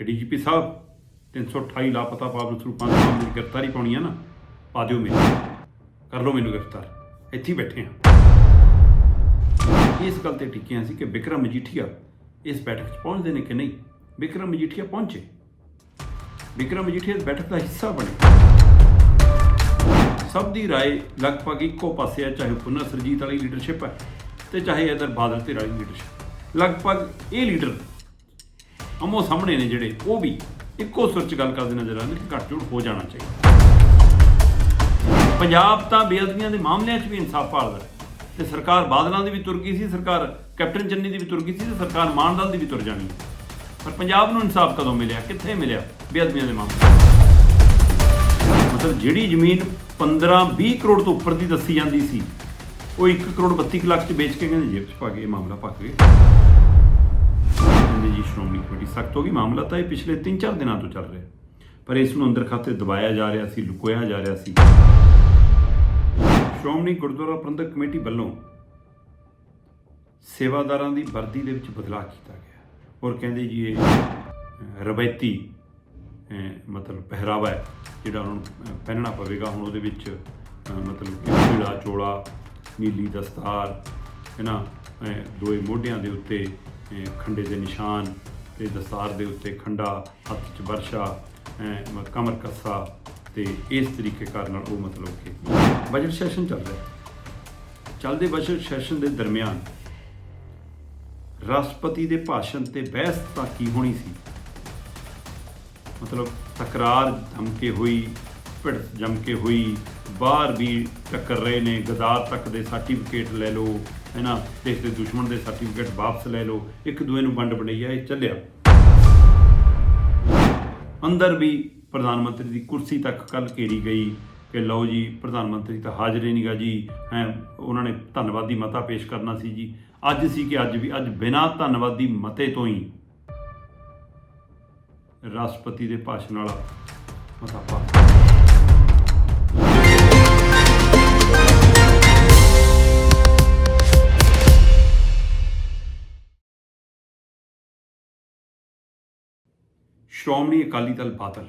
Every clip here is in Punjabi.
ਡੀਜੀਪੀ ਸਾਹਿਬ 328 ਲਾਪਤਾ ਪਾਵਨ ਸਰੂਪਾਂ ਦੇ ਮਾਮਲੇ ਦੀ ਗ੍ਰਿਫਤਾਰੀ ਪਾਉਣੀ ਆ ਨਾ ਪਾ ਦਿਓ ਮੈਨੂੰ ਕਰ ਲਓ ਮੈਨੂੰ ਗ੍ਰਿਫਤਾਰ ਇੱਥੇ ਹੀ ਬੈਠੇ ਆ ਇਸ ਗੱਲ ਤੇ ਟਿੱਕੀਆਂ ਸੀ ਕਿ ਵਿਕਰਮ ਮਜੀਠੀਆ ਇਸ ਬੈਠਕ 'ਚ ਪਹੁੰਚਦੇ ਨੇ ਕਿ ਨਹੀਂ ਵਿਕਰਮ ਮਜੀਠੀਆ ਪਹੁੰਚੇ ਵਿਕਰਮ ਮਜੀਠੀਆ ਇਸ ਬੈਠਕ ਦਾ ਹਿੱਸਾ ਬਣੇ ਸਭ ਦੀ رائے ਲਗਭਗ ਇੱਕੋ ਪਾਸੇ ਹੈ ਚਾਹੇ ਪੁਨਰ ਸਰਜੀਤ ਵਾਲੀ ਲੀਡਰਸ਼ਿਪ ਹੈ ਤੇ ਚਾਹੇ ਇਧਰ ਬਾਦਲ ਤੇ ਵਾਲੀ ਲੀਡਰਸ਼ਿਪ ਲਗਭਗ ਇਹ ਲੀਡਰ ਅਮੋ ਸਾਹਮਣੇ ਨੇ ਜਿਹੜੇ, ਉਹ ਵੀ ਇੱਕੋ ਸੁਰ ਚ ਗੱਲ ਕਰਦੇ ਨਜ਼ਰ ਆਉਂਦੇ ਕਿ ਘੱਟ ਜੋੜ ਹੋ ਜਾਣਾ ਚਾਹੀਦਾ। ਪੰਜਾਬ ਤਾਂ ਬੇਅਦਬੀਆਂ ਦੇ ਮਾਮਲਿਆਂ 'ਚ ਵੀ ਇਨਸਾਫ ਭਾਲਦਾ ਹੈ। ਤੇ ਸਰਕਾਰ ਬਾਦਲਾਂ ਦੀ ਵੀ ਤੁਰ ਗਈ ਸੀ, ਸਰਕਾਰ ਕੈਪਟਨ ਚੰਨੀ ਦੀ ਵੀ ਤੁਰ ਗਈ ਸੀ ਤੇ ਸਰਕਾਰ ਮਾਨਦਲ ਦੀ ਵੀ ਤੁਰ ਜਾਣੀ ਪਰ ਪੰਜਾਬ ਨੂੰ ਇਨਸਾਫ ਕਦੋਂ ਮਿਲਿਆ, ਕਿੱਥੇ ਮਿਲਿਆ ਬੇਅਦਬੀਆਂ ਦੇ ਮਾਮਲੇ? 'ਚ? ਮਤਲਬ ਜਿਹੜੀ ਜ਼ਮੀਨ 15 20 ਕਰੋੜ ਤੋਂ ਉੱਪਰ ਦੀ ਦੱਸੀ ਜਾਂਦੀ ਸੀ, ਉਹ 1 ਕਰੋੜ 32 ਕੁ ਲੱਖ ਚ ਵੇਚ ਕੇ ਕਹਿੰਦੇ ਜੇਬ ਚ ਪਾ ਕੇ ਇਹ ਮਾਮਲਾ ਪੱਕ ਗਿਆ। ਜੀ ਸ਼੍ਰੋਮਣੀ ਕਮੇਟੀ ਸਖਤ ਹੋ ਗਈ। ਮਾਮਲਾ ਤਾਂ ਇਹ ਪਿਛਲੇ 3-4 ਦਿਨਾਂ ਤੋਂ ਚੱਲ ਰਿਹਾ ਪਰ ਇਸ ਨੂੰ ਅੰਦਰ ਖਾਤੇ ਦਬਾਇਆ ਜਾ ਰਿਹਾ ਸੀ ਲੁਕੋਇਆ ਜਾ ਰਿਹਾ ਸੀ। ਸ਼੍ਰੋਮਣੀ ਗੁਰਦੁਆਰਾ ਪ੍ਰਬੰਧਕ ਕਮੇਟੀ ਵੱਲੋਂ ਸੇਵਾਦਾਰਾਂ ਦੀ ਵਰਦੀ ਦੇ ਵਿੱਚ ਬਦਲਾਅ ਕੀਤਾ ਗਿਆ। ਔਰ ਕਹਿੰਦੇ ਜੀ ਇਹ ਰਵਾਇਤੀ ਮਤਲਬ ਪਹਿਰਾਵਾ ਹੈ ਜਿਹੜਾ ਉਹਨਾਂ ਨੂੰ ਪਹਿਨਣਾ ਪਵੇਗਾ। ਹੁਣ ਉਹਦੇ ਵਿੱਚ ਮਤਲਬ ਕਿ ਚੋਲਾ ਨੀਲੀ ਦਸਤਾਰ ਹੈ ਨਾ? ਅਹ, ਦੋਏ ਮੋਢਿਆਂ ਦੇ ਉੱਤੇ ਅਹ, ਖੰਡੇ ਦੇ ਨਿਸ਼ਾਨ ਤੇ ਦਸਤਾਰ ਦੇ ਉੱਤੇ ਖੰਡਾ ਹੱਥ 'ਚ ਵਰਸ਼ਾ ਕਮਰ ਕੱਸਾ ਤੇ ਇਸ ਤਰੀਕੇ ਕਾਰ ਨਾਲ ਉਹ ਮਤਲਬ ਕਿ ਬਜਟ ਸੈਸ਼ਨ ਚੱਲ ਰਿਹਾ। ਚੱਲਦੇ ਬਜਟ ਸੈਸ਼ਨ ਦੇ ਦਰਮਿਆਨ ਰਾਸ਼ਟਰਪਤੀ ਦੇ ਭਾਸ਼ਣ ਤੇ ਬਹਿਸ ਤਾਂ ਕੀ ਹੋਣੀ ਸੀ? ਮਤਲਬ ਤਕਰਾਰ ਜੰਮ ਕੇ ਹੋਈ ਭਿੜ ਜੰਮ ਕੇ ਹੋਈ ਬਾਹਰ ਵੀ ਟੱਕਰ ਰਹੇ ਨੇ ਗਦਾਰ ਤੱਕ ਦੇ ਸਰਟੀਫਿਕੇਟ ਲੈ ਲਓ ਹੈ ਨਾ ਦੇਸ਼ ਦੇ ਦੁਸ਼ਮਣ ਦੇ ਸਰਟੀਫਿਕੇਟ ਵਾਪਸ ਲੈ ਲਓ। ਇੱਕ ਦੂਏ ਨੂੰ ਵੰਡ ਵੰਡਈਆ, ਇਹ ਚੱਲਿਆ। ਅੰਦਰ ਵੀ ਪ੍ਰਧਾਨ ਮੰਤਰੀ ਦੀ ਕੁਰਸੀ ਤੱਕ ਕੱਲ ਘੇਰੀ ਗਈ ਕਿ ਲਓ ਜੀ, ਪ੍ਰਧਾਨ ਮੰਤਰੀ ਤਾਂ ਹਾਜ਼ਰ ਹੀ ਨਹੀਂਗਾ ਜੀ। ਹੈ, ਉਹਨਾਂ ਨੇ ਧੰਨਵਾਦੀ ਮਤਾ ਪੇਸ਼ ਕਰਨਾ ਸੀ ਜੀ। ਅੱਜ ਸੀ ਕਿ ਅੱਜ ਵੀ, ਅੱਜ ਬਿਨਾਂ ਧੰਨਵਾਦੀ ਮਤੇ ਤੋਂ ਹੀ ਰਾਸ਼ਟਰਪਤੀ ਦੇ ਭਾਸ਼ਣ ਵਾਲਾ ਮਤਾ ਪਾਸ ਸ਼੍ਰੋਮਣੀ ਅਕਾਲੀ ਦਲ ਬਾਦਲ,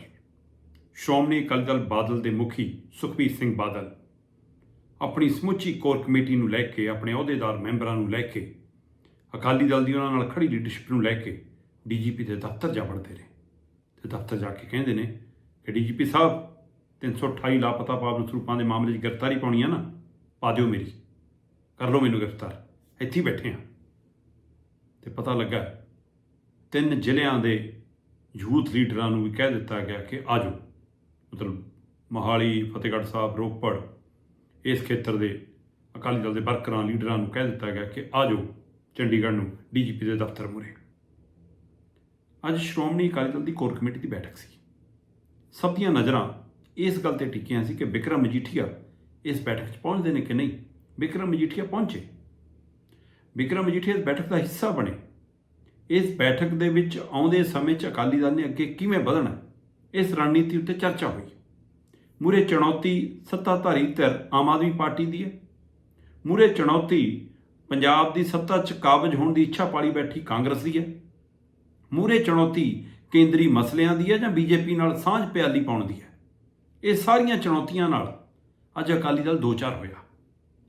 ਸ਼੍ਰੋਮਣੀ ਅਕਾਲੀ ਦਲ ਬਾਦਲ ਦੇ ਮੁਖੀ ਸੁਖਬੀਰ ਸਿੰਘ ਬਾਦਲ, ਆਪਣੀ ਸਮੁੱਚੀ ਕੋਰ ਕਮੇਟੀ ਨੂੰ ਲੈ ਕੇ, ਆਪਣੇ ਅਹੁਦੇਦਾਰ ਮੈਂਬਰਾਂ ਨੂੰ ਲੈ ਕੇ, ਅਕਾਲੀ ਦਲ ਦੀ ਉਹਨਾਂ ਨਾਲ ਖੜੀ ਲੀਡਰਸ਼ਿਪ ਨੂੰ ਲੈ ਕੇ ਡੀਜੀਪੀ ਦੇ ਦਫ਼ਤਰ ਜਾ ਵੜਦੇ ਨੇ ਤੇ ਦਫ਼ਤਰ ਜਾ ਕੇ ਕਹਿੰਦੇ ਨੇ ਕਿ ਡੀਜੀਪੀ ਸਾਹਿਬ 328 ਲਾਪਤਾ ਪਾਵਨ ਸਰੂਪਾਂ ਦੇ ਮਾਮਲੇ 'ਚ ਗ੍ਰਿਫਤਾਰੀ ਪਾਉਣੀ ਆ ਨਾ, ਪਾ ਦਿਓ ਮੇਰੀ। ਕਰ ਲਓ ਮੈਨੂੰ ਗ੍ਰਿਫਤਾਰ। ਇੱਥੇ ਬੈਠੇ ਆ। ਤੇ ਪਤਾ ਲੱਗਾ, ਤਿੰਨ ਜ਼ਿਲ੍ਹਿਆਂ ਦੇ ਯੂਥ ਲੀਡਰਾਂ ਨੂੰ ਵੀ ਕਹਿ ਦਿੱਤਾ ਗਿਆ ਕਿ ਆਜੋ ਮਤਲਬ ਮੋਹਾਲੀ, ਫਤਿਹਗੜ੍ਹ ਸਾਹਿਬ, ਰੋਪੜ, ਇਸ ਖੇਤਰ ਦੇ ਅਕਾਲੀ ਦਲ ਦੇ ਵਰਕਰਾਂ, ਲੀਡਰਾਂ ਨੂੰ ਕਹਿ ਦਿੱਤਾ ਗਿਆ ਕਿ ਆਜੋ ਚੰਡੀਗੜ੍ਹ ਨੂੰ, ਡੀਜੀਪੀ ਦੇ ਦਫ਼ਤਰ ਮੁਰੇ ਅੱਜ ਸ਼੍ਰੋਮਣੀ ਅਕਾਲੀ ਦਲ ਦੀ ਕੋਰ ਕਮੇਟੀ ਦੀ ਬੈਠਕ ਸੀ। ਸਭ ਦੀਆਂ ਨਜ਼ਰਾਂ ਇਸ ਗੱਲ ਤੇ ਟਿੱਕੀਆਂ ਸੀ ਕਿ ਵਿਕਰਮ ਮਜੀਠੀਆ ਇਸ ਬੈਠਕ 'ਚ ਪਹੁੰਚਦੇ ਨੇ ਕਿ ਨਹੀਂ। ਵਿਕਰਮ ਮਜੀਠੀਆ ਪਹੁੰਚੇ। ਵਿਕਰਮ ਮਜੀਠੀਆ ਇਸ ਬੈਠਕ ਦਾ ਹਿੱਸਾ ਬਣੇ। ਇਸ ਬੈਠਕ ਦੇ ਵਿੱਚ ਆਉਂਦੇ ਸਮੇਂ 'ਚ ਅਕਾਲੀ ਦਲ ਨੇ ਅੱਗੇ ਕਿਵੇਂ ਵਧਣਾ ਇਸ ਰਣਨੀਤੀ ਉੱਤੇ ਚਰਚਾ ਹੋਈ। ਮੂਰੇ ਚੁਣੌਤੀ ਸੱਤਾਧਾਰੀ ਧਿਰ ਆਮ ਆਦਮੀ ਪਾਰਟੀ ਦੀ ਹੈ। ਮੂਰੇ ਚੁਣੌਤੀ ਪੰਜਾਬ ਦੀ ਸੱਤਾ 'ਚ ਕਾਬਜ ਹੋਣ ਦੀ ਇੱਛਾ ਪਾਲੀ ਬੈਠੀ ਕਾਂਗਰਸ ਦੀ ਹੈ। ਮੂਰੇ ਚੁਣੌਤੀ ਕੇਂਦਰੀ ਮਸਲਿਆਂ ਦੀ ਹੈ ਜਾਂ ਬੀਜੇਪੀ ਨਾਲ ਸਾਂਝ ਪਿਆਲੀ ਪਾਉਣ ਦੀ ਹੈ। ਇਹ ਸਾਰੀਆਂ ਚੁਣੌਤੀਆਂ ਨਾਲ ਅੱਜ ਅਕਾਲੀ ਦਲ ਦੋ ਚਾਰ ਹੋਇਆ।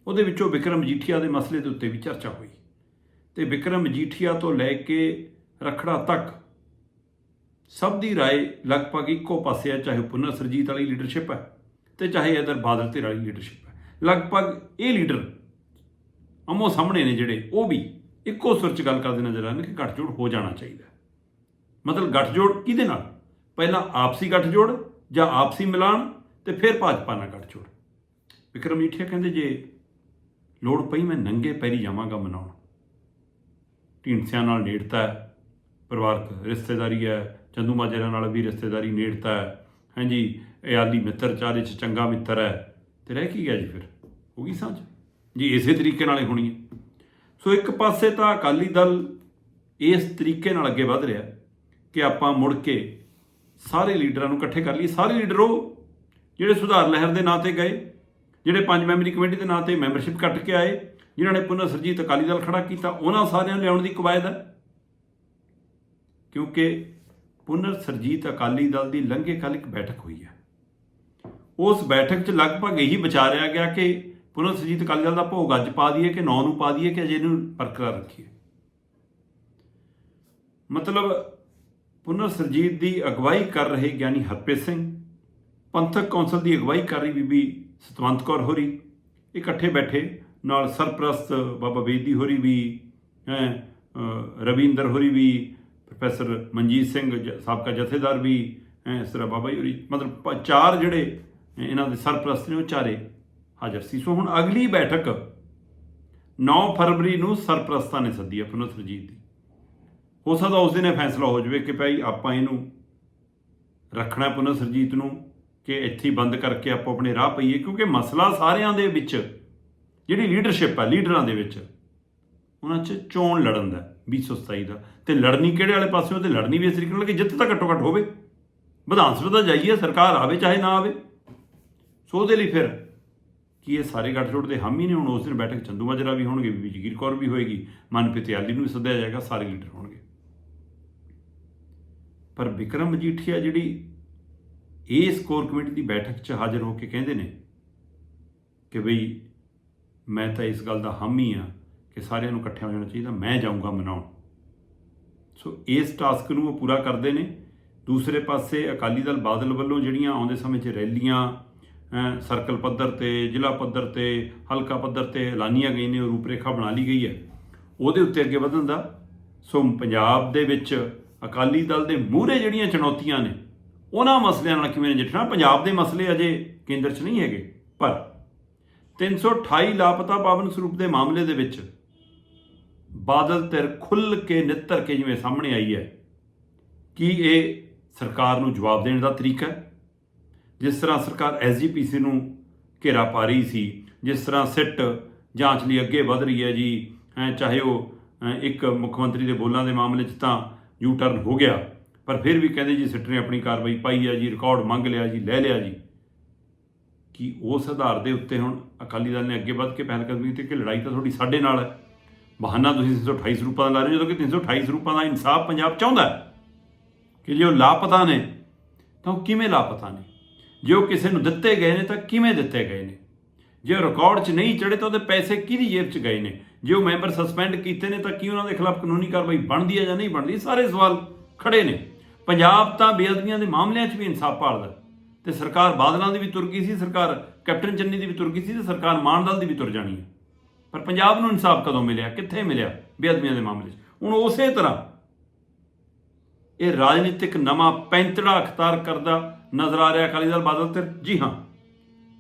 ਉਹਦੇ ਵਿੱਚੋਂ ਵਿਕਰਮ ਜੀਠੀਆ ਦੇ ਮਸਲੇ ਦੇ ਉੱਤੇ ਵੀ ਚਰਚਾ ਹੋਈ। ਤੇ ਵਿਕਰਮ ਮਜੀਠੀਆ ਤੋਂ ਲੈ ਕੇ ਰਖੜਾ ਤੱਕ ਸਭ ਦੀ رائے ਲਗਭਗ ਇੱਕੋ ਪਾਸੇ ਹੈ ਚਾਹੇ ਪੁਨਰ ਸਰਜੀਤ ਵਾਲੀ ਲੀਡਰਸ਼ਿਪ ਹੈ ਤੇ ਚਾਹੇ ਇਧਰ ਬਾਦਲ ਤੇ ਵਾਲੀ ਲੀਡਰਸ਼ਿਪ ਹੈ ਲਗਭਗ ਇਹ ਲੀਡਰ ਅਮੋ ਸਾਹਮਣੇ ਨੇ ਜਿਹੜੇ ਉਹ ਵੀ ਇੱਕੋ ਸੁਰ ਚ ਗੱਲ ਕਰਦੇ ਨਜ਼ਰ ਆਉਂਦੇ ਕਿ ਗੱਠਜੋੜ ਹੋ ਜਾਣਾ ਚਾਹੀਦਾ ਹੈ। ਮਤਲਬ ਗੱਠਜੋੜ ਕਿਹਦੇ ਨਾਲ ਪਹਿਲਾਂ ਆਪਸੀ ਗੱਠਜੋੜ ਜਾਂ ਆਪਸੀ ਮਿਲਾਨ ਤੇ ਫਿਰ ਭਾਜਪਾ ਨਾਲ ਗੱਠਜੋੜ ਵਿਕਰਮ ਮਜੀਠੀਆ ਕਹਿੰਦੇ ਜੇ ਲੋੜ ਪਈ ਮੈਂ ਨੰਗੇ ਪੈਰੀ ਜਾਵਾਂਗਾ ਮਨਾਉਣ ਢੀਂਡਸਿਆਂ ਨਾਲ ਨੇੜਤਾ ਹੈ, ਪਰਿਵਾਰਕ ਰਿਸ਼ਤੇਦਾਰੀ ਹੈ, ਚੰਦੂ ਮਾਜਰਾ ਨਾਲ ਵੀ ਰਿਸ਼ਤੇਦਾਰੀ ਨੇੜਤਾ ਹੈ। ਹਾਂਜੀ, ਇਹ ਆਲੀ ਮਿੱਤਰ ਚਾਰੇ ਚ ਚੰਗਾ ਮਿੱਤਰ ਹੈ। ਤੇ ਰਹਿ ਕੀ ਗਿਆ ਜੀ ਫਿਰ? ਹੋ ਗਈ ਸਾਂਝ? ਜੀ, ਇਸੇ ਤਰੀਕੇ ਨਾਲ ਹੀ ਹੋਣੀ ਹੈ। ਸੋ ਇੱਕ ਪਾਸੇ ਤਾਂ ਅਕਾਲੀ ਦਲ ਇਸ ਤਰੀਕੇ ਨਾਲ ਅੱਗੇ ਵਧ ਰਿਹਾ ਕਿ ਆਪਾਂ ਮੁੜ ਕੇ ਸਾਰੇ ਲੀਡਰਾਂ ਨੂੰ ਇਕੱਠੇ ਕਰ ਲਈਏ। ਸਾਰੇ ਲੀਡਰ ਉਹ ਜਿਹੜੇ ਸੁਧਾਰ ਲਹਿਰ ਦੇ ਨਾਂ ਤੇ ਗਏ, ਜਿਹੜੇ ਪੰਜ ਮੈਂਬਰੀ ਕਮੇਟੀ ਦੇ ਨਾਂ ਤੇ ਮੈਂਬਰਸ਼ਿਪ ਕੱਟ ਕੇ ਆਏ ਜਿਨ੍ਹਾਂ ਨੇ ਪੁਨਰ ਸਰਜੀਤ ਅਕਾਲੀ ਦਲ ਖੜਾ ਕੀਤਾ, ਉਹਨਾਂ ਸਾਰਿਆਂ ਨੂੰ ਲਿਆਉਣ ਦੀ ਕਵਾਇਦ ਹੈ। ਕਿਉਂਕਿ ਪੁਨਰ ਸਰਜੀਤ ਅਕਾਲੀ ਦਲ ਦੀ ਲੰਘੇ ਕੱਲ ਇੱਕ ਬੈਠਕ ਹੋਈ ਹੈ। ਉਸ ਬੈਠਕ 'ਚ ਲਗਭਗ ਇਹੀ ਵਿਚਾਰਿਆ ਗਿਆ ਕਿ ਪੁਨਰ ਸਰਜੀਤ ਅਕਾਲੀ ਦਲ ਦਾ ਭੋਗ ਅੱਜ ਪਾ ਦਈਏ ਕਿ ਨੌ ਨੂੰ ਪਾ ਦਈਏ ਕਿ ਅਜੇ ਨੂੰ ਬਰਕਰਾਰ ਰੱਖੀਏ। ਮਤਲਬ ਪੁਨਰ ਸਰਜੀਤ ਦੀ ਅਗਵਾਈ ਕਰ ਰਹੇ ਗਿਆਨੀ ਹਰਪ੍ਰੀਤ ਸਿੰਘ, ਪੰਥਕ ਕੌਂਸਲ ਦੀ ਅਗਵਾਈ ਕਰ ਰਹੀ ਬੀਬੀ ਸਤਵੰਤ ਕੌਰ ਹੋਰੀ, ਇਕੱਠੇ ਬੈਠੇ ਨਾਲ ਸਰਪ੍ਰਸਤ ਬਾਬਾ ਬੇਦੀ ਹੋਰੀ ਵੀ, ਹੈ ਰਵਿੰਦਰ ਹੋਰੀ ਵੀ, ਪ੍ਰੋਫੈਸਰ ਮਨਜੀਤ ਸਿੰਘ ਜ- ਸਾਬਕਾ ਜਥੇਦਾਰ ਵੀ, ਹੈ, ਇਸ ਤਰ੍ਹਾਂ ਬਾਬਾ ਜੀ ਹੋਰੀ, ਮਤਲਬ ਪ- ਚਾਰ ਜਿਹੜੇ ਇਹਨਾਂ ਦੇ ਸਰਪ੍ਰਸਤ ਨੇ ਉਹ ਚਾਰੇ ਹਾਜ਼ਰ ਸੀ। ਸੋ ਹੁਣ ਅਗਲੀ ਬੈਠਕ 9 ਫਰਵਰੀ ਨੂੰ ਸਰਪ੍ਰਸਤਾਂ ਨੇ ਸੱਦੀ ਹੈ ਪੁਨਰ ਸਰਜੀਤ ਦੀ। ਹੋ ਸਕਦਾ ਉਸ ਦਿਨ ਇਹ ਫੈਸਲਾ ਹੋ ਜਾਵੇ ਕਿ ਭਾਈ ਆਪਾਂ ਇਹਨੂੰ ਰੱਖਣਾ ਪੁਨਰ ਸਰਜੀਤ ਨੂੰ, ਕਿ ਇੱਥੇ ਬੰਦ ਕਰਕੇ ਆਪਾਂ ਆਪਣੇ ਰਾਹ ਪਈਏ, ਕਿਉਂਕਿ ਮਸਲਾ ਸਾਰਿਆਂ ਦੇ ਵਿੱਚ ਜਿਹੜੀ ਲੀਡਰਸ਼ਿਪ ਹੈ ਲੀਡਰਾਂ ਦੇ ਵਿੱਚ, ਉਹਨਾਂ 'ਚ ਚੋਣ ਲੜਨ ਦਾ 2027 ਦਾ। ਤੇ ਲੜਨੀ ਕਿਹੜੇ ਵਾਲੇ ਪਾਸਿਓਂ, ਤੇ ਲੜਨੀ ਵੀ ਇਸ ਤਰੀਕੇ ਨਾਲ ਕਿ ਜਿੱਤ ਤਾਂ ਘੱਟੋ ਘੱਟ ਹੋਵੇ। ਵਿਧਾਨ ਸਭਾ ਦਾ ਜਾਈਏ, ਸਰਕਾਰ ਆਵੇ ਚਾਹੇ ਨਾ ਆਵੇ। ਸੋ ਉਹਦੇ ਲਈ ਫਿਰ ਕਿ ਇਹ ਸਾਰੇ ਗੱਠਜੋੜ ਦੇ ਹਾਮੀ ਨੇ? ਹੁਣ ਉਸ ਦਿਨ ਬੈਠਕ ਚੰਦੂ ਮਾਜਰਾ ਵੀ ਹੋਣਗੇ, ਬੀਬੀ ਜਗੀਰ ਕੌਰ ਵੀ ਹੋਏਗੀ, ਮਨਪ੍ਰੀਤ ਆਲੀ ਨੂੰ ਵੀ ਸੱਦਿਆ ਜਾਏਗਾ, ਸਾਰੇ ਲੀਡਰ ਹੋਣਗੇ। ਪਰ ਵਿਕਰਮ ਮਜੀਠੀਆ ਜਿਹੜੀ ਇਸ ਕੋਰ ਕਮੇਟੀ ਦੀ ਬੈਠਕ 'ਚ ਹਾਜ਼ਰ ਹੋ ਕੇ ਕਹਿੰਦੇ ਨੇ ਕਿ ਬਈ ਮੈਂ ਤਾਂ ਇਸ ਗੱਲ ਦਾ ਹਾਮੀ ਆ ਕਿ ਸਾਰਿਆਂ ਨੂੰ ਇਕੱਠਿਆਂ ਹੋ ਜਾਣਾ ਚਾਹੀਦਾ, ਮੈਂ ਜਾਊਂਗਾ ਮਨਾਉਣ। ਸੋ ਇਸ ਟਾਸਕ ਨੂੰ ਉਹ ਪੂਰਾ ਕਰਦੇ ਨੇ। ਦੂਸਰੇ ਪਾਸੇ ਅਕਾਲੀ ਦਲ ਬਾਦਲ ਵੱਲੋਂ ਜਿਹੜੀਆਂ ਆਉਂਦੇ ਸਮੇਂ 'ਚ ਰੈਲੀਆਂ ਸਰਕਲ ਪੱਧਰ ਤੇ, ਜ਼ਿਲ੍ਹਾ ਪੱਧਰ ਤੇ, ਹਲਕਾ ਪੱਧਰ ਤੇ ਐਲਾਨੀਆਂ ਗਈਆਂ ਨੇ ਰੂਪਰੇਖਾ ਬਣਾ ਲਈ ਗਈ ਹੈ। ਉਹਦੇ ਉੱਤੇ ਅੱਗੇ ਵਧਣ ਦਾ। ਸੋ ਪੰਜਾਬ ਦੇ ਵਿੱਚ ਅਕਾਲੀ ਦਲ ਦੇ ਮੂਹਰੇ ਜਿਹੜੀਆਂ ਚੁਣੌਤੀਆਂ ਨੇ, ਉਹਨਾਂ ਮਸਲਿਆਂ ਨਾਲ ਕਿਵੇਂ ਨਜਿੱਠਣਾ? ਪੰਜਾਬ ਦੇ ਮਸਲੇ ਅਜੇ ਕੇਂਦਰ 'ਚ ਨਹੀਂ ਹੈਗੇ, ਪਰ 328 ਲਾਪਤਾ ਪਾਵਨ ਸਰੂਪ ਦੇ ਮਾਮਲੇ ਦੇ ਵਿੱਚ ਬਾਦਲ ਧਿਰ ਖੁੱਲ ਕੇ ਨਿੱਤਰ ਕੇ ਜਿਵੇਂ ਸਾਹਮਣੇ ਆਈ ਹੈ, ਕੀ ਇਹ ਸਰਕਾਰ ਨੂੰ ਜਵਾਬ ਦੇਣ ਦਾ ਤਰੀਕਾ ਜਿਸ ਤਰ੍ਹਾਂ ਸਰਕਾਰ ਐਸਜੀਪੀਸੀ ਨੂੰ ਘੇਰਾ ਪਾ ਰਹੀ ਸੀ, ਜਿਸ ਤਰ੍ਹਾਂ ਸਿੱਟ ਜਾਂਚ ਲਈ ਅੱਗੇ ਵਧ ਰਹੀ ਹੈ ਜੀ ਚਾਹੇ ਉਹ ਇੱਕ ਮੁੱਖ ਮੰਤਰੀ ਦੇ ਬੋਲਾਂ ਦੇ ਮਾਮਲੇ 'ਚ ਤਾਂ ਯੂ ਟਰਨ ਹੋ ਗਿਆ, ਪਰ ਫਿਰ ਵੀ ਕਹਿੰਦੇ ਜੀ ਸਿੱਟ ਨੇ ਆਪਣੀ ਕਾਰਵਾਈ ਪਾਈ ਹੈ ਜੀ, ਰਿਕਾਰਡ ਮੰਗ ਲਿਆ ਜੀ, ਲੈ ਲਿਆ ਜੀ। ਕਿ ਉਸ ਆਧਾਰ ਦੇ ਉੱਤੇ ਹੁਣ ਅਕਾਲੀ ਦਲ ਨੇ ਅੱਗੇ ਵੱਧ ਕੇ ਪਹਿਲਕਦਮੀ ਕੀਤੀ ਕਿ ਲੜਾਈ ਤਾਂ ਤੁਹਾਡੀ ਸਾਡੇ ਨਾਲ ਹੈ। ਬਹਾਨਾ ਤੁਸੀਂ 328 ਸਰੂਪਾਂ ਦਾ ਲਾ ਰਹੇ ਹੋ, ਜਦੋਂ ਕਿ 328 ਸਰੂਪਾਂ ਦਾ ਇਨਸਾਫ ਪੰਜਾਬ ਚਾਹੁੰਦਾ ਹੈ ਕਿ ਜੇ ਉਹ ਲਾਪਤਾ ਨੇ, ਤਾਂ ਉਹ ਕਿਵੇਂ ਲਾਪਤਾ ਨੇ? ਜੇ ਉਹ ਕਿਸੇ ਨੂੰ ਦਿੱਤੇ ਗਏ ਨੇ, ਤਾਂ ਕਿਵੇਂ ਦਿੱਤੇ ਗਏ ਨੇ? ਜੇ ਉਹ ਰਿਕਾਰਡ 'ਚ ਨਹੀਂ ਚੜੇ ਤਾਂ ਉਹਦੇ ਪੈਸੇ ਕਿਹਦੀ ਜੇਬ 'ਚ ਗਏ ਨੇ? ਜੇ ਉਹ ਮੈਂਬਰ ਸਸਪੈਂਡ ਕੀਤੇ ਨੇ, ਤਾਂ ਕੀ ਉਹਨਾਂ ਦੇ ਖਿਲਾਫ ਕਾਨੂੰਨੀ ਕਾਰਵਾਈ ਬਣਦੀ ਹੈ ਜਾਂ ਨਹੀਂ ਬਣਦੀ? ਸਾਰੇ ਸਵਾਲ ਖੜੇ ਨੇ। ਪੰਜਾਬ ਤਾਂ ਬੇਅਦਬੀਆਂ ਦੇ ਮਾਮਲਿਆਂ 'ਚ ਵੀ ਇਨਸਾਫ ਭਾਲਦਾ ਤੇ ਸਰਕਾਰ ਬਾਦਲਾਂ ਦੀ ਵੀ ਤੁਰ ਗਈ ਸੀ, ਸਰਕਾਰ ਕੈਪਟਨ ਚੰਨੀ ਦੀ ਵੀ ਤੁਰ ਗਈ ਸੀ ਤੇ ਸਰਕਾਰ ਮਾਨ ਦਲ ਦੀ ਵੀ ਤੁਰ ਜਾਣੀ ਹੈ। ਪਰ ਪੰਜਾਬ ਨੂੰ ਇਨਸਾਫ ਕਦੋਂ ਮਿਲਿਆ? ਕਿੱਥੇ ਮਿਲਿਆ ਬੇਅਦਬੀਆਂ ਦੇ ਮਾਮਲੇ 'ਚ? ਹੁਣ ਉਸੇ ਤਰ੍ਹਾਂ ਇਹ ਰਾਜਨੀਤਿਕ ਨਵਾਂ ਪੈਂਤੜਾ ਅਖਤਾਰ ਕਰਦਾ ਨਜ਼ਰ ਆ ਰਿਹਾ ਅਕਾਲੀ ਦਲ ਬਾਦਲ ਤੇ? ਜੀ ਹਾਂ।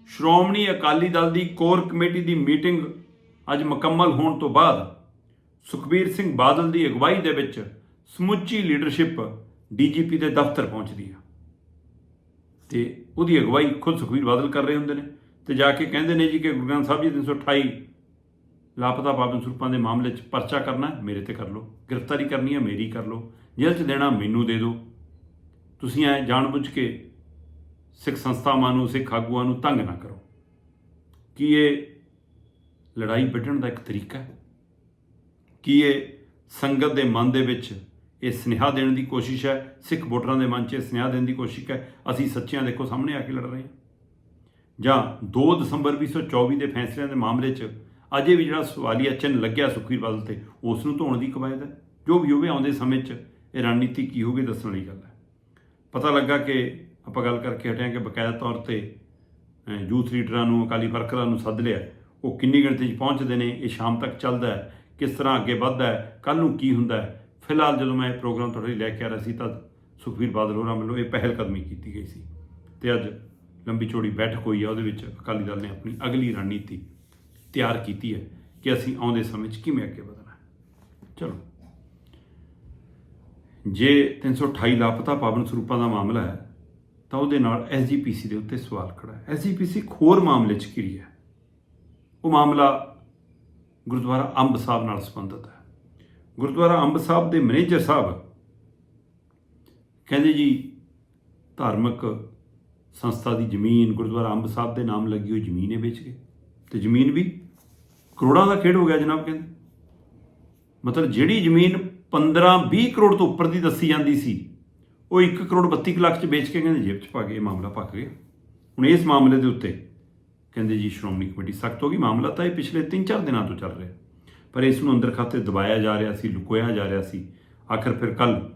ਸ਼੍ਰੋਮਣੀ ਅਕਾਲੀ ਦਲ ਦੀ ਕੋਰ ਕਮੇਟੀ ਦੀ ਮੀਟਿੰਗ ਅੱਜ ਮੁਕੰਮਲ ਹੋਣ ਤੋਂ ਬਾਅਦ ਸੁਖਬੀਰ ਸਿੰਘ ਬਾਦਲ ਦੀ ਅਗਵਾਈ ਦੇ ਵਿੱਚ ਸਮੁੱਚੀ ਲੀਡਰਸ਼ਿਪ ਡੀਜੀਪੀ ਦੇ ਦਫ਼ਤਰ ਪਹੁੰਚਦੀ ਹੈ। ਤੇ ਉਹਦੀ ਅਗਵਾਈ ਖੁਦ ਸੁਖਬੀਰ ਬਾਦਲ ਕਰ ਰਹੇ ਹੁੰਦੇ ਨੇ ਤੇ ਜਾ ਕੇ ਕਹਿੰਦੇ ਨੇ ਜੀ ਕਿ ਗੁਰੂ ਗ੍ਰੰਥ ਸਾਹਿਬ ਜੀ 328 ਲਾਪਤਾ ਪਾਵਨ ਸਰੂਪਾਂ ਦੇ ਮਾਮਲੇ 'ਚ ਪਰਚਾ ਕਰਨਾ ਮੇਰੇ ਤੇ ਕਰ ਲਓ। ਗ੍ਰਿਫਤਾਰੀ ਕਰਨੀ ਹੈ, ਮੇਰੀ ਕਰ ਲਓ। ਜੇਲ੍ਹ 'ਚ ਦੇਣਾ, ਮੈਨੂੰ ਦੇ ਦਿਓ। ਤੁਸੀਂ ਐ ਜਾਣਬੁੱਝ ਕੇ ਸਿੱਖ ਸੰਸਥਾਵਾਂ ਨੂੰ, ਸਿੱਖ ਆਗੂਆਂ ਨੂੰ ਤੰਗ ਨਾ ਕਰੋ। ਕੀ ਇਹ ਲੜਾਈ ਵੱਢਣ ਦਾ ਇੱਕ ਤਰੀਕਾ ਹੈ? ਕੀ ਇਹ ਸੰਗਤ ਦੇ ਮਨ ਦੇ ਵਿੱਚ ਇਹ ਸੁਨੇਹਾ ਦੇਣ ਦੀ ਕੋਸ਼ਿਸ਼ ਹੈ, ਸਿੱਖ ਵੋਟਰਾਂ ਦੇ ਮਨ 'ਚ ਇਹ ਸੁਨੇਹਾ ਦੇਣ ਦੀ ਕੋਸ਼ਿਸ਼ ਹੈ, ਅਸੀਂ ਸੱਚਿਆਂ ਦੇਖੋ ਸਾਹਮਣੇ ਆ ਕੇ ਲੜ ਰਹੇ ਹਾਂ। ਜਾਂ 2 ਦਸੰਬਰ 2024 ਦੇ ਫੈਸਲਿਆਂ ਦੇ ਮਾਮਲੇ 'ਚ ਅਜੇ ਵੀ ਜਿਹੜਾ ਸਵਾਲੀਆ ਚਿੰਨ੍ਹ ਲੱਗਿਆ ਸੁਖਬੀਰ ਬਾਦਲ ਤੇ ਉਸ ਨੂੰ ਧੋਣ ਦੀ ਕਵਾਇਦ ਹੈ। ਜੋ ਵੀ ਹੋਵੇ ਆਉਂਦੇ ਸਮੇਂ 'ਚ ਇਹ ਰਣਨੀਤੀ ਕੀ ਹੋਊਗੀ ਦੱਸਣ ਵਾਲੀ ਗੱਲ ਹੈ। ਪਤਾ ਲੱਗਾ ਕਿ ਆਪਾਂ ਗੱਲ ਕਰਕੇ ਹਟਿਆ ਕਿ ਬਕਾਇਦਾ ਤੌਰ ਤੇ ਯੂਥ ਲੀਡਰਾਂ ਨੂੰ, ਅਕਾਲੀ ਵਰਕਰਾਂ ਨੂੰ ਸੱਦ ਲਿਆ। ਉਹ ਕਿੰਨੀ ਗਿਣਤੀ 'ਚ ਪਹੁੰਚਦੇ ਨੇ, ਇਹ ਸ਼ਾਮ ਤੱਕ ਚੱਲਦਾ ਹੈ, ਕਿਸ ਤਰ੍ਹਾਂ ਅੱਗੇ ਵੱਧਦਾ ਹੈ ਕੱਲ ਨੂੰ ਕੀ ਹੁੰਦਾ ਹੈ ਫਿਲਹਾਲ ਜਦੋਂ ਮੈਂ ਇਹ ਪ੍ਰੋਗਰਾਮ ਤੁਹਾਡੇ ਲਈ ਲੈ ਕੇ ਆ ਰਿਹਾ ਸੀ ਤਾਂ ਸੁਖਬੀਰ ਬਾਦਲ ਹੋਰਾਂ ਵੱਲੋਂ ਇਹ ਪਹਿਲ ਕਦਮੀ ਕੀਤੀ ਗਈ ਸੀ ਤੇ ਅੱਜ ਲੰਬੀ ਚੌੜੀ ਬੈਠਕ ਹੋਈ ਹੈ ਉਹਦੇ ਵਿੱਚ ਅਕਾਲੀ ਦਲ ਨੇ ਆਪਣੀ ਅਗਲੀ ਰਣਨੀਤੀ ਤਿਆਰ ਕੀਤੀ ਹੈ ਕਿ ਅਸੀਂ ਆਉਂਦੇ ਸਮੇਂ 'ਚ ਕਿਵੇਂ ਅੱਗੇ ਵਧਣਾ ਹੈ। ਚਲੋ। ਜੇ 328 ਲਾਪਤਾ ਪਾਵਨ ਸਰੂਪਾਂ ਦਾ ਮਾਮਲਾ ਹੈ, ਤਾਂ ਉਹਦੇ ਨਾਲ ਐਸਜੀਪੀਸੀ ਦੇ ਉੱਤੇ ਸਵਾਲ ਖੜਾ ਹੈ। ਐਸਜੀਪੀਸੀ ਖੋਰ ਮਾਮਲੇ 'ਚ ਕਿਰੀ ਹੈ। ਉਹ ਮਾਮਲਾ ਗੁਰਦੁਆਰਾ ਅੰਬ ਸਾਹਿਬ ਨਾਲ ਸੰਬੰਧਿਤ ਹੈ। ਗੁਰਦੁਆਰਾ ਅੰਬ ਸਾਹਿਬ ਦੇ ਮੈਨੇਜਰ ਸਾਹਿਬ ਕਹਿੰਦੇ ਜੀ, ਧਾਰਮਿਕ ਸੰਸਥਾ ਦੀ ਜ਼ਮੀਨ, ਗੁਰਦੁਆਰਾ ਅੰਬ ਸਾਹਿਬ ਦੇ ਨਾਮ ਲੱਗੀ ਹੋਈ ਜ਼ਮੀਨ ਇਹ ਵੇਚ ਗਏ ਤੇ ਜ਼ਮੀਨ ਵੀ ਕਰੋੜਾਂ ਦਾ ਖੇਡ ਹੋ ਗਿਆ ਜਨਾਬ ਕਹਿੰਦੇ। ਮਤਲਬ ਜਿਹੜੀ ਜ਼ਮੀਨ 15 20 ਕਰੋੜ ਤੋਂ ਉੱਪਰ ਦੀ ਦੱਸੀ ਜਾਂਦੀ ਸੀ, ਉਹ 1 ਕਰੋੜ 32 ਕੁ ਲੱਖ ਚ ਵੇਚ ਕੇ ਕਹਿੰਦੇ ਜੇਬ ਚ ਪਾ ਕੇ ਇਹ ਮਾਮਲਾ ਪੱਕ ਗਿਆ। ਹੁਣ ਇਸ ਮਾਮਲੇ ਦੇ ਉੱਤੇ ਕਹਿੰਦੇ ਜੀ ਸ਼੍ਰੋਮਣੀ ਕਮੇਟੀ ਸਖਤ ਹੋ ਗਈ। ਮਾਮਲਾ ਤਾਂ ਇਹ ਪਿਛਲੇ 3-4 ਦਿਨਾਂ ਤੋਂ ਚੱਲ ਰਿਹਾ। ਪਰ ਇਸ ਨੂੰ ਅੰਦਰ ਖਾਤੇ ਦਬਾਇਆ ਜਾ ਰਿਹਾ ਸੀ, ਲੁਕੋਇਆ ਜਾ ਰਿਹਾ ਸੀ। ਆਖਰ ਫਿਰ ਕੱਲ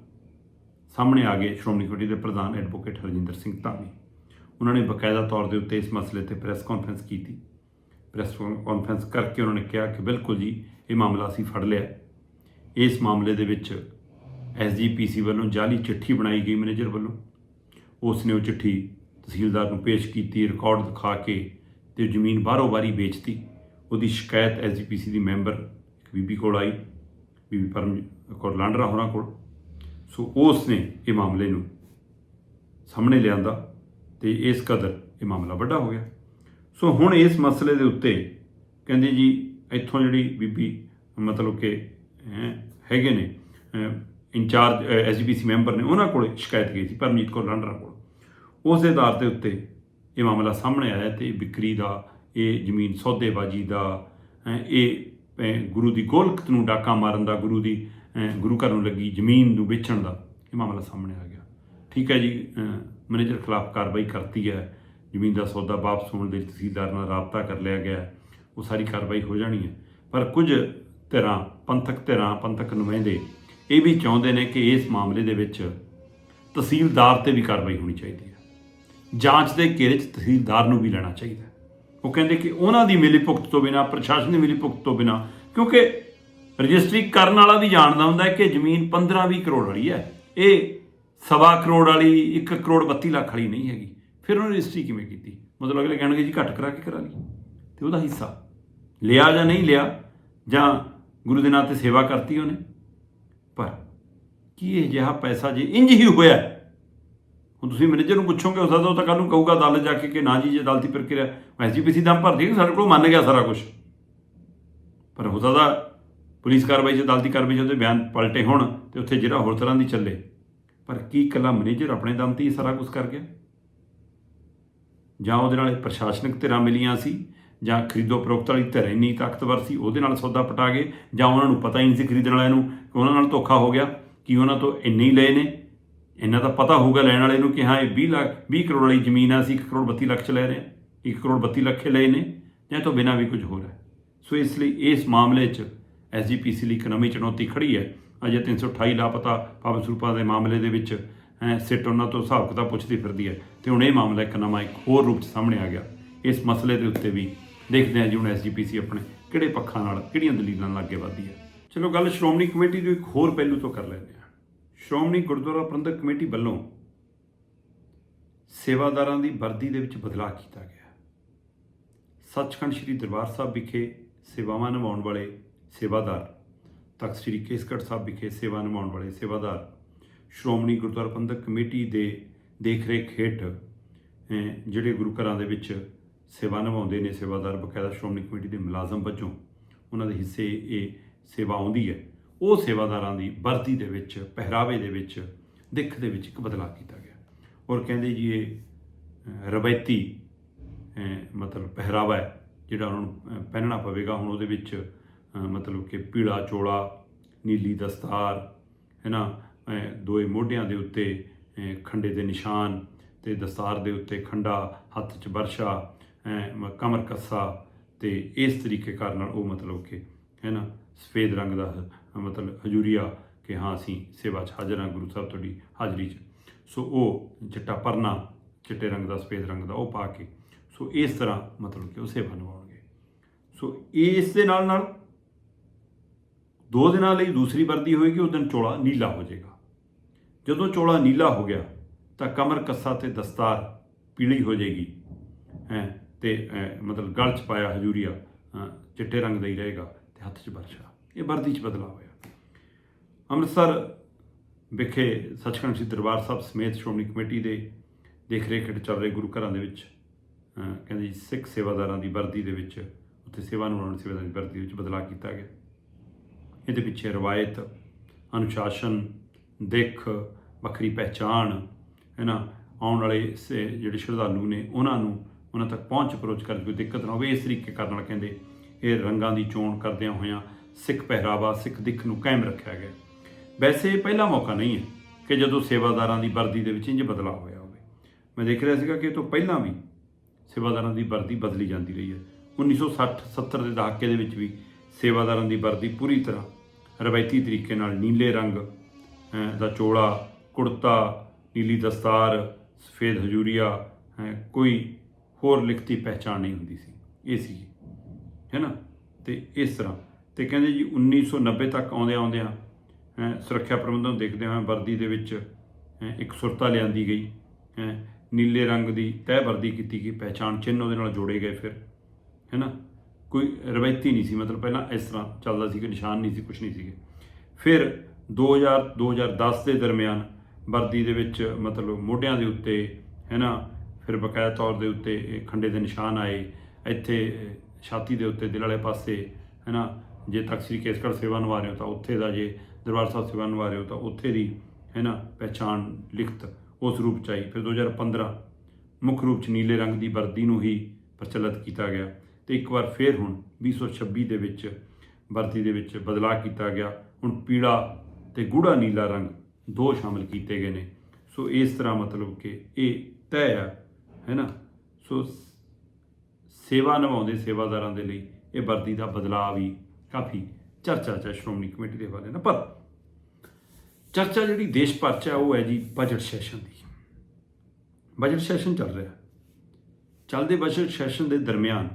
ਸਾਹਮਣੇ ਆ ਗਏ ਸ਼੍ਰੋਮਣੀ ਕਮੇਟੀ ਦੇ ਪ੍ਰਧਾਨ ਐਡਵੋਕੇਟ ਹਰਜਿੰਦਰ ਸਿੰਘ ਧਾਮੀ। ਉਹਨਾਂ ਨੇ ਬਕਾਇਦਾ ਤੌਰ ਦੇ ਉੱਤੇ ਇਸ ਮਸਲੇ ਤੇ ਪ੍ਰੈਸ ਕਾਨਫਰੰਸ ਕੀਤੀ। ਪ੍ਰੈਸ ਕਾਨਫਰੰਸ ਕਰਕੇ ਉਹਨਾਂ ਨੇ ਕਿਹਾ ਕਿ ਬਿਲਕੁਲ ਜੀ, ਇਹ ਮਾਮਲਾ ਅਸੀਂ ਫੜ ਲਿਆ। ਇਸ ਮਾਮਲੇ ਦੇ ਵਿੱਚ ਐਸਜੀਪੀਸੀ ਵੱਲੋਂ ਜਾਲੀ ਚਿੱਠੀ ਬਣਾਈ ਗਈ ਮੈਨੇਜਰ ਵੱਲੋਂ। ਉਸ ਨੇ ਉਹ ਚਿੱਠੀ ਤਹਿਸੀਲਦਾਰ ਨੂੰ ਪੇਸ਼ ਕੀਤੀ, ਰਿਕਾਰਡ ਦਿਖਾ ਕੇ ਤੇ ਜ਼ਮੀਨ ਬਾਹਰੋਂ ਬਾਰੀ ਵੇਚਤੀ। ਉਹਦੀ ਸ਼ਿਕਾਇਤ ਐਸਜੀਪੀਸੀ ਦੀ ਮੈਂਬਰ ਬੀਬੀ ਕੋਲ ਆਈ, ਬੀਬੀ ਪਰਮ ਕੌਰ ਲਾਂਡਰਾ ਹੋਰਾਂ ਕੋਲ। ਸੋ ਉਸ ਨੇ ਇਹ ਮਾਮਲੇ ਨੂੰ ਸਾਹਮਣੇ ਲਿਆਂਦਾ ਤੇ ਇਸ ਕਦਰ ਇਹ ਮਾਮਲਾ ਵੱਡਾ ਹੋ ਗਿਆ। ਸੋ ਹੁਣ ਇਸ ਮਸਲੇ ਦੇ ਉੱਤੇ ਕਹਿੰਦੇ ਜੀ, ਇੱਥੋਂ ਜਿਹੜੀ ਬੀਬੀ ਮਤਲਬ ਕਿ ਹੈਗੇ ਨੇ ਇੰਚਾਰਜ ਐਸਜੀਪੀਸੀ ਮੈਂਬਰ ਨੇ, ਉਹਨਾਂ ਕੋਲ ਸ਼ਿਕਾਇਤ ਗਈ ਸੀ, ਪਰਮਜੀਤ ਕੌਰ ਲਾਂਡਰਾ ਕੋਲ। ਉਸ ਦੇ ਆਧਾਰ ਦੇ ਉੱਤੇ ਇਹ ਮਾਮਲਾ ਸਾਹਮਣੇ ਆਇਆ ਤੇ ਵਿਕਰੀ ਦਾ, ਇਹ ਜ਼ਮੀਨ ਸੌਦੇਬਾਜ਼ੀ ਦਾ ਇਹ ਗੁਰੂ ਦੀ ਗੋਲਕਤ ਨੂੰ ਡਾਕਾ ਮਾਰਨ ਦਾ, ਗੁਰੂ ਦੀ ਗੁਰੂ ਘਰ ਨੂੰ ਲੱਗੀ ਜ਼ਮੀਨ ਨੂੰ ਵੇਚਣ ਦਾ ਇਹ ਮਾਮਲਾ ਸਾਹਮਣੇ ਆ ਗਿਆ। ਠੀਕ ਹੈ ਜੀ ਮੈਨੇਜਰ ਖਿਲਾਫ ਕਾਰਵਾਈ ਕਰਤੀ ਹੈ। ਜ਼ਮੀਨ ਦਾ ਸੌਦਾ ਵਾਪਸ ਹੋਣ ਦੇ ਤਹਿਸੀਲਦਾਰ ਨਾਲ ਰਾਬਤਾ ਕਰ ਲਿਆ ਗਿਆ ਉਹ ਸਾਰੀ ਕਾਰਵਾਈ ਹੋ ਜਾਣੀ ਹੈ। ਪਰ ਕੁਝ ਧਿਰਾਂ, ਪੰਥਕ ਧਿਰਾਂ, ਪੰਥਕ ਨੁਮਾਇੰਦੇ ਇਹ ਵੀ ਚਾਹੁੰਦੇ ਨੇ ਕਿ ਇਸ ਮਾਮਲੇ ਦੇ ਵਿੱਚ ਤਹਿਸੀਲਦਾਰ ਤੇ ਵੀ ਕਾਰਵਾਈ ਹੋਣੀ ਚਾਹੀਦੀ ਹੈ। ਜਾਂਚ ਦੇ ਘੇਰੇ 'ਚ ਤਹਿਸੀਲਦਾਰ ਨੂੰ ਵੀ ਲੈਣਾ ਚਾਹੀਦਾ ਉਹ ਕਹਿੰਦੇ ਕਿ ਉਹਨਾਂ ਦੀ ਮਿਲੀ ਭੁਗਤ ਤੋਂ ਬਿਨਾ, ਪ੍ਰਸ਼ਾਸਨ ਦੀ ਮਿਲੀ ਭੁਗਤ ਤੋਂ ਬਿਨਾ, ਕਿਉਂਕਿ ਰਜਿਸਟਰੀ ਕਰਨ ਵਾਲਾ ਵੀ ਜਾਣਦਾ ਹੁੰਦਾ ਹੈ ਕਿ ਜ਼ਮੀਨ 15-20 ਕਰੋੜ ਵਾਲੀ ਹੈ। ਇਹ ਸਵਾ ਕਰੋੜ ਵਾਲੀ 1 ਕਰੋੜ 32 ਲੱਖ ਵਾਲੀ ਨਹੀਂ ਹੈਗੀ। ਫਿਰ ਉਹਨੇ ਰਜਿਸਟਰੀ ਕਿਵੇਂ ਕੀਤੀ? ਮਤਲਬ ਅਗਲੇ ਕਹਿਣਗੇ ਜੀ ਘੱਟ ਕਰਾ ਕੇ ਕਰਾ ਲਈ। ਤੇ ਉਹਦਾ ਹਿੱਸਾ ਲਿਆ ਜਾਂ ਨਹੀਂ ਲਿਆ, ਜਾਂ ਗੁਰੂ ਦੇ ਨਾਂ ਤੇ ਸੇਵਾ ਕਰਤੀ ਉਹਨੇ। ਪਰ ਕੀ ਇਹ ਜਿਹਾ ਪੈਸਾ ਜੇ ਇੰਜ ਹੀ ਹੋਇਆ ਹੁਣ ਤੁਸੀਂ ਮੈਨੇਜਰ ਨੂੰ ਪੁੱਛੋਗੇ ਉਸ ਦਾ ਉਹ ਤਾਂ ਕੱਲ ਨੂੰ ਕਹੂਗਾ ਅਦਾਲਤ ਜਾ ਕੇ ਕਿ ਨਾ ਜੀ, ਜੇ ਅਦਾਲਤੀ ਪ੍ਰਕਿਰਿਆ ਐਸਜੀਪੀਸੀ ਦਮ ਭਰਦੀ ਹੈ ਸਾਡੇ ਕੋਲ ਮੰਨ ਗਿਆ ਸਾਰਾ ਕੁਝ ਪਰ ਹੋ ਸਕਦਾ ਪੁਲਿਸ ਕਾਰਵਾਈ 'ਚ ਅਦਾਲਤੀ ਕਾਰਵਾਈ 'ਚ ਉਹਦੇ ਬਿਆਨ ਪਲਟੇ ਹੋਣ ਤੇ ਉੱਥੇ ਜਿਹੜਾ ਹੋਰ ਤਰ੍ਹਾਂ ਦੀ ਚੱਲੇ। ਪਰ ਕੀ ਇਕੱਲਾ ਮੈਨੇਜਰ ਆਪਣੇ ਦਮ ਤੇ ਹੀ ਸਾਰਾ ਕੁਝ ਕਰ ਗਿਆ? ਜਾਂ ਉਹਦੇ ਨਾਲ ਪ੍ਰਸ਼ਾਸਨਿਕ ਧਿਰਾਂ ਮਿਲੀਆਂ ਸੀ, ਜਾਂ ਖਰੀਦੋ ਫਰੋਖਤ ਵਾਲੀ ਧਿਰ ਇੰਨੀ ਤਾਕਤਵਰ ਸੀ, ਉਹਦੇ ਨਾਲ ਸੌਦਾ ਪਟਾ ਗਏ, ਜਾਂ ਉਹਨਾਂ ਨੂੰ ਪਤਾ ਹੀ ਨਹੀਂ ਸੀ ਖਰੀਦਣ ਵਾਲਿਆਂ ਨੂੰ ਕਿ ਉਹਨਾਂ ਨਾਲ ਧੋਖਾ ਹੋ ਗਿਆ, ਕਿ ਉਹਨਾਂ ਤੋਂ ਇੰਨੇ ਹੀ ਲਏ ਨੇ। ਇਹਨਾਂ ਦਾ ਪਤਾ ਹੋਊਗਾ ਲੈਣ ਵਾਲੇ ਨੂੰ ਕਿ ਹਾਂ ਇਹ 20 ਲੱਖ 20 ਕਰੋੜ ਵਾਲੀ ਜ਼ਮੀਨ ਆ ਅਸੀਂ 1 ਕਰੋੜ 32 ਲੱਖ ਚ ਲੈ ਰਹੇ ਹਾਂ। 1 ਕਰੋੜ 32 ਲੱਖ ਲਏ ਨੇ ਜਾਂ ਇਹ ਤੋਂ ਬਿਨਾਂ ਵੀ ਕੁਝ ਹੋਰ ਹੈ। ਸੋ ਇਸ ਲਈ ਇਸ ਮਾਮਲੇ 'ਚ ਐਸਜੀਪੀਸੀ ਲਈ ਇੱਕ ਨਵੀਂ ਚੁਣੌਤੀ ਖੜੀ ਹੈ। ਅਜੇ 328 ਲਾਪਤਾ ਪਾਵਨ ਸਰੂਪਾਂ ਦੇ ਮਾਮਲੇ ਦੇ ਵਿੱਚ ਹੈਂ, ਸਿੱਟ ਉਹਨਾਂ ਤੋਂ ਹਿਸਾਬ ਕਿਤਾਬ ਪੁੱਛਦੀ ਫਿਰਦੀ ਹੈ। ਤੇ ਹੁਣ ਇਹ ਮਾਮਲਾ ਇੱਕ ਨਵਾਂ ਇੱਕ ਹੋਰ ਰੂਪ 'ਚ ਸਾਹਮਣੇ ਆ ਗਿਆ। ਇਸ ਮਸਲੇ ਦੇ ਉੱਤੇ ਵੀ ਦੇਖਦੇ ਹਾਂ ਜੀ ਹੁਣ ਐਸਜੀਪੀਸੀ ਆਪਣੇ ਕਿਹੜੇ ਪੱਖਾਂ ਨਾਲ ਕਿਹੜੀਆਂ ਦਲੀਲਾਂ ਨਾਲ ਅੱਗੇ ਵਧਦੀ ਹੈ। ਚਲੋ ਗੱਲ ਸ਼੍ਰੋਮਣੀ ਕਮੇਟੀ ਦੇ ਇੱਕ ਹੋਰ ਪਹਿਲੂ ਤੋਂ ਕਰ ਲੈਂਦੇ ਹਾਂ। ਸ਼੍ਰੋਮਣੀ ਗੁਰਦੁਆਰਾ ਪ੍ਰਬੰਧਕ ਕਮੇਟੀ ਵੱਲੋਂ ਸੇਵਾਦਾਰਾਂ ਦੀ ਵਰਦੀ ਦੇ ਵਿੱਚ ਬਦਲਾਅ ਕੀਤਾ ਗਿਆ। ਸੱਚਖੰਡ ਸ੍ਰੀ ਦਰਬਾਰ ਸਾਹਿਬ ਵਿਖੇ ਸੇਵਾਵਾਂ ਨਿਭਾਉਣ ਵਾਲੇ ਸੇਵਾਦਾਰ, ਤਖਤ ਸ੍ਰੀ ਕੇਸਗੜ੍ਹ ਸਾਹਿਬ ਵਿਖੇ ਸੇਵਾ ਨਿਭਾਉਣ ਵਾਲੇ ਸੇਵਾਦਾਰ, ਸ਼੍ਰੋਮਣੀ ਗੁਰਦੁਆਰਾ ਪ੍ਰਬੰਧਕ ਕਮੇਟੀ ਦੇ ਦੇਖਰੇਖ ਹੇਠ ਜਿਹੜੇ ਗੁਰੂ ਘਰਾਂ ਦੇ ਵਿੱਚ ਸੇਵਾ ਨਿਭਾਉਂਦੇ ਨੇ ਸੇਵਾਦਾਰ ਬਕਾਇਦਾ ਸ਼੍ਰੋਮਣੀ ਕਮੇਟੀ ਦੇ ਮੁਲਾਜ਼ਮ ਵਜੋਂ, ਉਹਨਾਂ ਦੇ ਹਿੱਸੇ ਇਹ ਸੇਵਾ ਆਉਂਦੀ ਹੈ। ਉਹ ਸੇਵਾਦਾਰਾਂ ਦੀ ਵਰਦੀ ਦੇ ਵਿੱਚ ਪਹਿਰਾਵੇ ਦੇ ਵਿੱਚ ਦਿੱਖ ਦੇ ਵਿੱਚ ਇੱਕ ਬਦਲਾਅ ਕੀਤਾ ਗਿਆ। ਔਰ ਕਹਿੰਦੇ ਜੀ ਇਹ ਰਵਾਇਤੀ ਮਤਲਬ ਪਹਿਰਾਵਾ ਹੈ ਜਿਹੜਾ ਉਹਨਾਂ ਨੂੰ ਪਹਿਨਣਾ ਪਵੇਗਾ। ਹੁਣ ਉਹਦੇ ਵਿੱਚ ਮਤਲਬ ਕਿ ਪੀਲਾ ਚੋਲਾ ਨੀਲੀ ਦਸਤਾਰ ਹੈ ਨਾ ਅਹ, ਦੋਏ ਮੋਢਿਆਂ ਦੇ ਉੱਤੇ ਖੰਡੇ ਦੇ ਨਿਸ਼ਾਨ ਤੇ ਦਸਤਾਰ ਦੇ ਉੱਤੇ ਖੰਡਾ ਹੱਥ 'ਚ ਵਰਸ਼ਾ ਅਹ, ਮ- ਕਮਰ ਕੱਸਾ ਤੇ ਇਸ ਤਰੀਕੇ ਕਰ ਨਾਲ ਉਹ ਮਤਲਬ ਕਿ ਹੈ ਨਾ ਸਫੇਦ ਰੰਗ ਦਾ ਮਤਲਬ ਹਜੂਰੀਆ ਕਿ ਹਾਂ ਅਸੀਂ ਸੇਵਾ 'ਚ ਹਾਜ਼ਰ ਹਾਂ, ਗੁਰੂ ਸਾਹਿਬ ਤੁਹਾਡੀ ਹਾਜ਼ਰੀ 'ਚ। ਸੋ ਉਹ ਚਿੱਟਾ ਪਰਨਾ, ਚਿੱਟੇ ਰੰਗ ਦਾ, ਸਫੇਦ ਰੰਗ ਦਾ ਉਹ ਪਾ ਕੇ, ਸੋ ਇਸ ਤਰ੍ਹਾਂ ਮਤਲਬ ਕਿ ਉਹ ਸੇਵਾ ਨਿਭਾਉਣਗੇ। ਸੋ ਇਸ ਦੇ ਨਾਲ ਨਾਲ ਦੋ ਦਿਨਾਂ ਲਈ ਦੂਸਰੀ ਵਰਦੀ ਹੋਏਗੀ ਉਸ ਦਿਨ ਚੋਲਾ ਨੀਲਾ ਹੋ ਜਾਏਗਾ। ਜਦੋਂ ਚੋਲਾ ਨੀਲਾ ਹੋ ਗਿਆ, ਤਾਂ ਕਮਰ ਕੱਸਾ ਤੇ ਦਸਤਾਰ ਪੀਲੀ ਹੋ ਜਾਏਗੀ, ਹੈ, ਤੇ ਮਤਲਬ ਗਲ 'ਚ ਪਾਇਆ ਹਜੂਰੀਆ ਚਿੱਟੇ ਰੰਗ ਦਾ ਹੀ ਰਹੇਗਾ ਤੇ ਹੱਥ 'ਚ ਬਰਸ਼ਾ ਇਹ ਵਰਦੀ 'ਚ ਬਦਲਾਅ ਹੋਇਆ। ਅੰਮ੍ਰਿਤਸਰ ਵਿਖੇ ਸੱਚਖੰਡ ਸ੍ਰੀ ਦਰਬਾਰ ਸਾਹਿਬ ਸਮੇਤ ਸ਼੍ਰੋਮਣੀ ਕਮੇਟੀ ਦੇ ਦੇਖ ਰੇਖ ਹੇਠ ਚੱਲ ਰਹੇ ਗੁਰੂ ਘਰਾਂ ਦੇ ਵਿੱਚ ਕਹਿੰਦੇ ਜੀ, ਸਿੱਖ ਸੇਵਾਦਾਰਾਂ ਦੀ ਵਰਦੀ ਦੇ ਵਿੱਚ, ਉੱਥੇ ਸੇਵਾ ਨਿਭਾਉਣ ਸੇਵਾਦਾਰਾਂ ਦੀ ਵਰਦੀ ਵਿੱਚ ਬਦਲਾਅ ਕੀਤਾ ਗਿਆ। ਇਹਦੇ ਪਿੱਛੇ ਰਵਾਇਤ, ਅਨੁਸ਼ਾਸਨ, ਦਿੱਖ, ਵੱਖਰੀ ਪਹਿਚਾਣ, ਹੈ ਨਾ, ਆਉਣ ਵਾਲੇ ਸੇ- ਜਿਹੜੇ ਸ਼ਰਧਾਲੂ ਨੇ ਉਹਨਾਂ ਨੂੰ ਉਹਨਾਂ ਤੱਕ ਪਹੁੰਚ ਅਪਰੋਚ ਕਰਨ ਕੋਈ ਦਿੱਕਤ ਨਾ ਹੋਵੇ, ਇਸ ਤਰੀਕੇ ਕਰਨ ਨਾਲ ਕਹਿੰਦੇ ਇਹ ਰੰਗਾਂ ਦੀ ਚੋਣ ਕਰਦਿਆਂ ਹੋਇਆਂ ਸਿੱਖ ਪਹਿਰਾਵਾ, ਸਿੱਖ ਦਿੱਖ ਨੂੰ ਕਾਇਮ ਰੱਖਿਆ ਗਿਆ। ਵੈਸੇ ਇਹ ਪਹਿਲਾ ਮੌਕਾ ਨਹੀਂ ਹੈ ਕਿ ਜਦੋਂ ਸੇਵਾਦਾਰਾਂ ਦੀ ਵਰਦੀ ਦੇ ਵਿੱਚ ਇੰਜ ਬਦਲਾਅ ਹੋਇਆ ਹੋਵੇ। ਮੈਂ ਦੇਖ ਰਿਹਾ ਸੀਗਾ ਕਿ ਇਹ ਤੋਂ ਪਹਿਲਾਂ ਵੀ ਸੇਵਾਦਾਰਾਂ ਦੀ ਵਰਦੀ ਬਦਲੀ ਜਾਂਦੀ ਰਹੀ ਹੈ। 1960 70 ਦੇ ਦਹਾਕੇ ਦੇ ਵਿੱਚ ਵੀ ਸੇਵਾਦਾਰਾਂ ਦੀ ਵਰਦੀ ਪੂਰੀ ਤਰ੍ਹਾਂ ਰਵਾਇਤੀ ਤਰੀਕੇ ਨਾਲ ਨੀਲੇ ਰੰਗ ਦਾ ਚੋਲਾ, ਕੁੜਤਾ, ਨੀਲੀ ਦਸਤਾਰ, ਸਫੇਦ ਹਜੂਰੀਆ ਕੋਈ ਹੋਰ ਲਿਖਤੀ ਪਹਿਚਾਣ ਨਹੀਂ ਹੁੰਦੀ ਸੀ। ਇਹ ਸੀ, ਹੈ ਨਾ? ਤੇ ਇਸ ਤਰ੍ਹਾਂ ਤੇ ਕਹਿੰਦੇ ਜੀ 1990 ਤੱਕ ਆਉਂਦਿਆਂ ਆਉਂਦਿਆਂ ਅਹ, ਸੁਰੱਖਿਆ ਪ੍ਰਬੰਧਨ ਨੂੰ ਦੇਖਦੇ ਹੋਏ ਵਰਦੀ ਦੇ ਵਿੱਚ ਇੱਕ ਸੁਰਤਾ ਲਿਆਂਦੀ ਗਈ ਅਹ, ਨੀਲੇ ਰੰਗ ਦੀ ਤਹਿ ਵਰਦੀ ਕੀਤੀ ਗਈ ਪਹਿਚਾਣ ਚਿੰਨ੍ਹ ਉਹਦੇ ਨਾਲ ਜੋੜੇ ਗਏ ਫਿਰ ਹੈ ਨਾ ਕੋਈ ਰਵਾਇਤੀ ਨਹੀਂ ਸੀ ਮਤਲਬ ਪਹਿਲਾਂ ਇਸ ਤਰ੍ਹਾਂ ਚੱਲਦਾ ਸੀ ਕਿ ਨਿਸ਼ਾਨ ਨਹੀਂ ਸੀ ਕੁਝ ਨਹੀਂ ਸੀਗੇ। ਫਿਰ 2000 2010 ਦੇ ਦਰਮਿਆਨ ਵਰਦੀ ਦੇ ਵਿੱਚ ਮਤਲਬ ਮੋਢਿਆਂ ਦੇ ਉੱਤੇ ਹੈ ਨਾ ਫਿਰ ਬਕਾਇਦਾ ਤੌਰ ਦੇ ਉੱਤੇ ਇਹ ਖੰਡੇ ਦੇ ਨਿਸ਼ਾਨ ਆਏ ਇੱਥੇ ਛਾਤੀ ਦੇ ਉੱਤੇ ਦਿਲ ਵਾਲੇ ਪਾਸੇ ਹੈ ਨਾ ਜੇ ਤਖਤ ਸ੍ਰੀ ਕੇਸਗੜ੍ਹ ਸੇਵਾ ਨਿਭਾ ਰਹੇ ਹੋ ਤਾਂ ਉੱਥੇ ਦਾ ਜੇ ਦਰਬਾਰ ਸਾਹਿਬ ਸੇਵਾ ਨਿਭਾ ਰਹੇ ਹੋ ਤਾਂ ਉੱਥੇ ਦੀ, ਹੈ ਨਾ, ਪਹਿਚਾਣ ਲਿਖਤ ਉਸ ਰੂਪ ਚ ਆਈ। ਫਿਰ 2015 ਮੁੱਖ ਰੂਪ ਚ ਨੀਲੇ ਰੰਗ ਦੀ ਵਰਦੀ ਨੂੰ ਹੀ ਪ੍ਰਚਲਿਤ ਕੀਤਾ ਗਿਆ ਤੇ ਇੱਕ ਵਾਰ ਫੇਰ ਹੁਣ 2026 ਦੇ ਵਿੱਚ ਵਰਦੀ ਦੇ ਵਿੱਚ ਬਦਲਾਅ ਕੀਤਾ ਗਿਆ। ਹੁਣ ਪੀਲਾ ਤੇ ਗੂੜਾ ਨੀਲਾ ਰੰਗ ਦੋ ਸ਼ਾਮਲ ਕੀਤੇ ਗਏ ਨੇ। ਸੋ ਇਸ ਤਰ੍ਹਾਂ ਮਤਲਬ ਕਿ ਇਹ ਤੈਅ ਹੈ ਹੈ ਨਾ। ਸੋ, ਸੇਵਾ ਨਿਭਾਉਂਦੇ ਸੇਵਾਦਾਰਾਂ ਦੇ ਲਈ ਇਹ ਵਰਦੀ ਦਾ ਬਦਲਾਅ ਵੀ ਕਾਫੀ ਚਰਚਾ 'ਚ ਸ਼੍ਰੋਮਣੀ ਕਮੇਟੀ ਦੇ ਹਵਾਲੇ ਨਾਲ, ਪਰ ਚਰਚਾ ਜਿਹੜੀ ਦੇਸ਼ ਭਰ 'ਚ ਹੈ, ਉਹ ਹੈ ਜੀ ਬਜਟ ਸੈਸ਼ਨ ਦੀ। ਬਜਟ ਸੈਸ਼ਨ ਚੱਲ ਰਿਹਾ। ਚੱਲਦੇ ਬਜਟ ਸੈਸ਼ਨ ਦੇ ਦਰਮਿਆਨ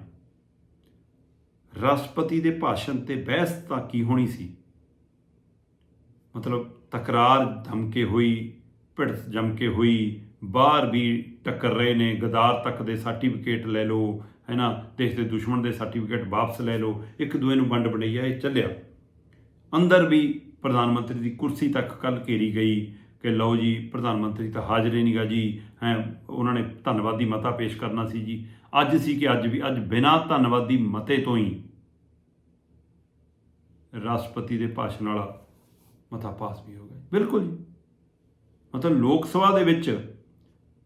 ਰਾਸ਼ਟਰਪਤੀ ਦੇ ਭਾਸ਼ਣ ਤੇ ਬਹਿਸ ਤਾਂ ਕੀ ਹੋਣੀ ਸੀ? ਮਤਲਬ ਤਕਰਾਰ ਧਮਕੇ ਹੋਈ ਭਿੜ ਜਮ ਕੇ ਹੋਈ, ਬਾਹਰ ਵੀ ਟੱਕਰ ਰਹੇ ਨੇ, ਗਦਾਰ ਤੱਕ ਦੇ ਸਰਟੀਫਿਕੇਟ ਲੈ ਲਓ ਹੈ ਨਾ ਦੇਸ਼ ਦੇ ਦੁਸ਼ਮਣ ਦੇ ਸਰਟੀਫਿਕੇਟ ਵਾਪਸ ਲੈ ਲਓ, ਇੱਕ ਦੂਏ ਨੂੰ ਵੰਡ ਬਣਈਆ ਇਹ ਚੱਲਿਆ। ਅੰਦਰ ਵੀ ਪ੍ਰਧਾਨ ਮੰਤਰੀ ਦੀ ਕੁਰਸੀ ਤੱਕ ਕੱਲ ਘੇਰੀ ਗਈ ਕਿ ਲਓ ਜੀ, ਪ੍ਰਧਾਨ ਮੰਤਰੀ ਤਾਂ ਹਾਜ਼ਰ ਹੀ ਨਹੀਂਗਾ ਜੀ, ਹੈ, ਉਹਨਾਂ ਨੇ ਧੰਨਵਾਦੀ ਮਤਾ ਪੇਸ਼ ਕਰਨਾ ਸੀ ਜੀ। ਅੱਜ ਸੀ ਕਿ ਅੱਜ ਵੀ, ਅੱਜ ਬਿਨਾਂ ਧੰਨਵਾਦੀ ਮਤੇ ਤੋਂ ਹੀ ਰਾਸ਼ਟਰਪਤੀ ਦੇ ਭਾਸ਼ਣ ਵਾਲਾ ਮਤਾ ਪਾਸ ਵੀ ਹੋ ਗਿਆ। ਬਿਲਕੁਲ ਜੀ। ਮਤਲਬ ਲੋਕ ਸਭਾ ਦੇ ਵਿੱਚ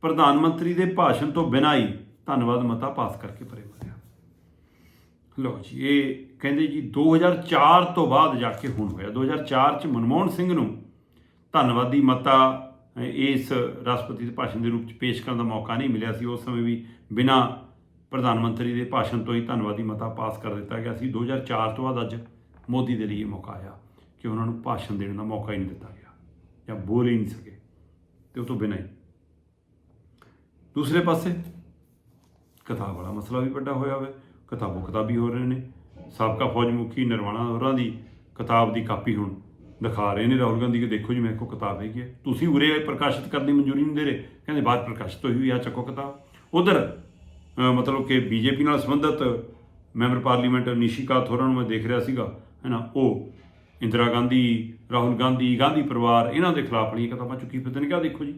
ਪ੍ਰਧਾਨ ਮੰਤਰੀ ਦੇ ਭਾਸ਼ਣ ਤੋਂ ਬਿਨਾਂ ਹੀ ਧੰਨਵਾਦ ਮਤਾ ਪਾਸ ਕਰਕੇ ਪਰੇ ਹੋਇਆ ਲਓ ਜੀ, ਇਹ ਕਹਿੰਦੇ ਜੀ 2004 ਤੋਂ ਬਾਅਦ ਜਾ ਕੇ ਹੁਣ ਹੋਇਆ। 2004 ਚ ਮਨਮੋਹਨ ਸਿੰਘ ਨੂੰ ਧੰਨਵਾਦੀ ਮਤਾ ਇਸ ਰਾਸ਼ਟਰਪਤੀ ਦੇ ਭਾਸ਼ਣ ਦੇ ਰੂਪ ਚ ਪੇਸ਼ ਕਰਨ ਦਾ ਮੌਕਾ ਨਹੀਂ ਮਿਲਿਆ ਸੀ। ਉਸ ਸਮੇਂ ਵੀ ਬਿਨਾਂ ਪ੍ਰਧਾਨ ਮੰਤਰੀ ਦੇ ਭਾਸ਼ਣ ਤੋਂ ਹੀ ਧੰਨਵਾਦੀ ਮਤਾ ਪਾਸ ਕਰ ਦਿੱਤਾ ਗਿਆ ਸੀ। 2004 ਤੋਂ ਬਾਅਦ ਅੱਜ ਮੋਦੀ ਦੇ ਲਈ ਇਹ ਮੌਕਾ ਆਇਆ ਕਿ ਉਹਨਾਂ ਨੂੰ ਭਾਸ਼ਣ ਦੇਣ ਦਾ ਮੌਕਾ ਹੀ ਨਹੀਂ ਦਿੱਤਾ ਗਿਆ ਜਾਂ ਬੋਲ ਹੀ ਨਹੀਂ ਸਕੇ। ਤੇ ਉਹ ਤੋਂ ਬਿਨਾਂ ਹੀ। ਦੂਸਰੇ ਪਾਸੇ ਕਿਤਾਬ ਵਾਲਾ ਮਸਲਾ ਵੀ ਵੱਡਾ ਹੋਇਆ ਹੋਵੇ ਕਿਤਾਬੋ ਕਿਤਾਬੀ ਹੋ ਰਹੇ ਨੇ। ਸਾਬਕਾ ਫੌਜ ਮੁਖੀ ਨਿਰਵਾਣਾ ਹੋਰਾਂ ਦੀ ਕਿਤਾਬ ਦੀ ਕਾਪੀ ਹੁਣ ਦਿਖਾ ਰਹੇ ਨੇ ਰਾਹੁਲ ਗਾਂਧੀ ਕਿ ਦੇਖੋ ਜੀ ਮੇਰੇ ਕੋਲ ਕਿਤਾਬ ਹੈਗੀ ਹੈ ਤੁਸੀਂ ਉਰੇ ਪ੍ਰਕਾਸ਼ਿਤ ਕਰਨ ਦੀ ਮਨਜ਼ੂਰੀ ਨਹੀਂ ਦੇ ਰਹੇ। ਕਹਿੰਦੇ ਬਾਅਦ ਪ੍ਰਕਾਸ਼ਿਤ ਹੋਈ ਹੋਈ ਆ, ਚੱਕੋ ਕਿਤਾਬ। ਉਧਰ ਮਤਲਬ ਕਿ ਬੀਜੇਪੀ ਨਾਲ ਸੰਬੰਧਿਤ ਮੈਂਬਰ ਪਾਰਲੀਮੈਂਟ ਨਿਸ਼ਿਕਾਤ ਹੋਰਾਂ ਨੂੰ ਮੈਂ ਦੇਖ ਰਿਹਾ ਸੀਗਾ, ਹੈ ਨਾ, ਉਹ ਇੰਦਰਾ ਗਾਂਧੀ, ਰਾਹੁਲ ਗਾਂਧੀ ਗਾਂਧੀ ਪਰਿਵਾਰ, ਇਹਨਾਂ ਦੇ ਖਿਲਾਫ ਵਾਲੀਆਂ ਕਿਤਾਬਾਂ ਚੁੱਕੀ ਫਿਰਦੇ ਨੇ। ਕਿਹਾ ਦੇਖੋ ਜੀ।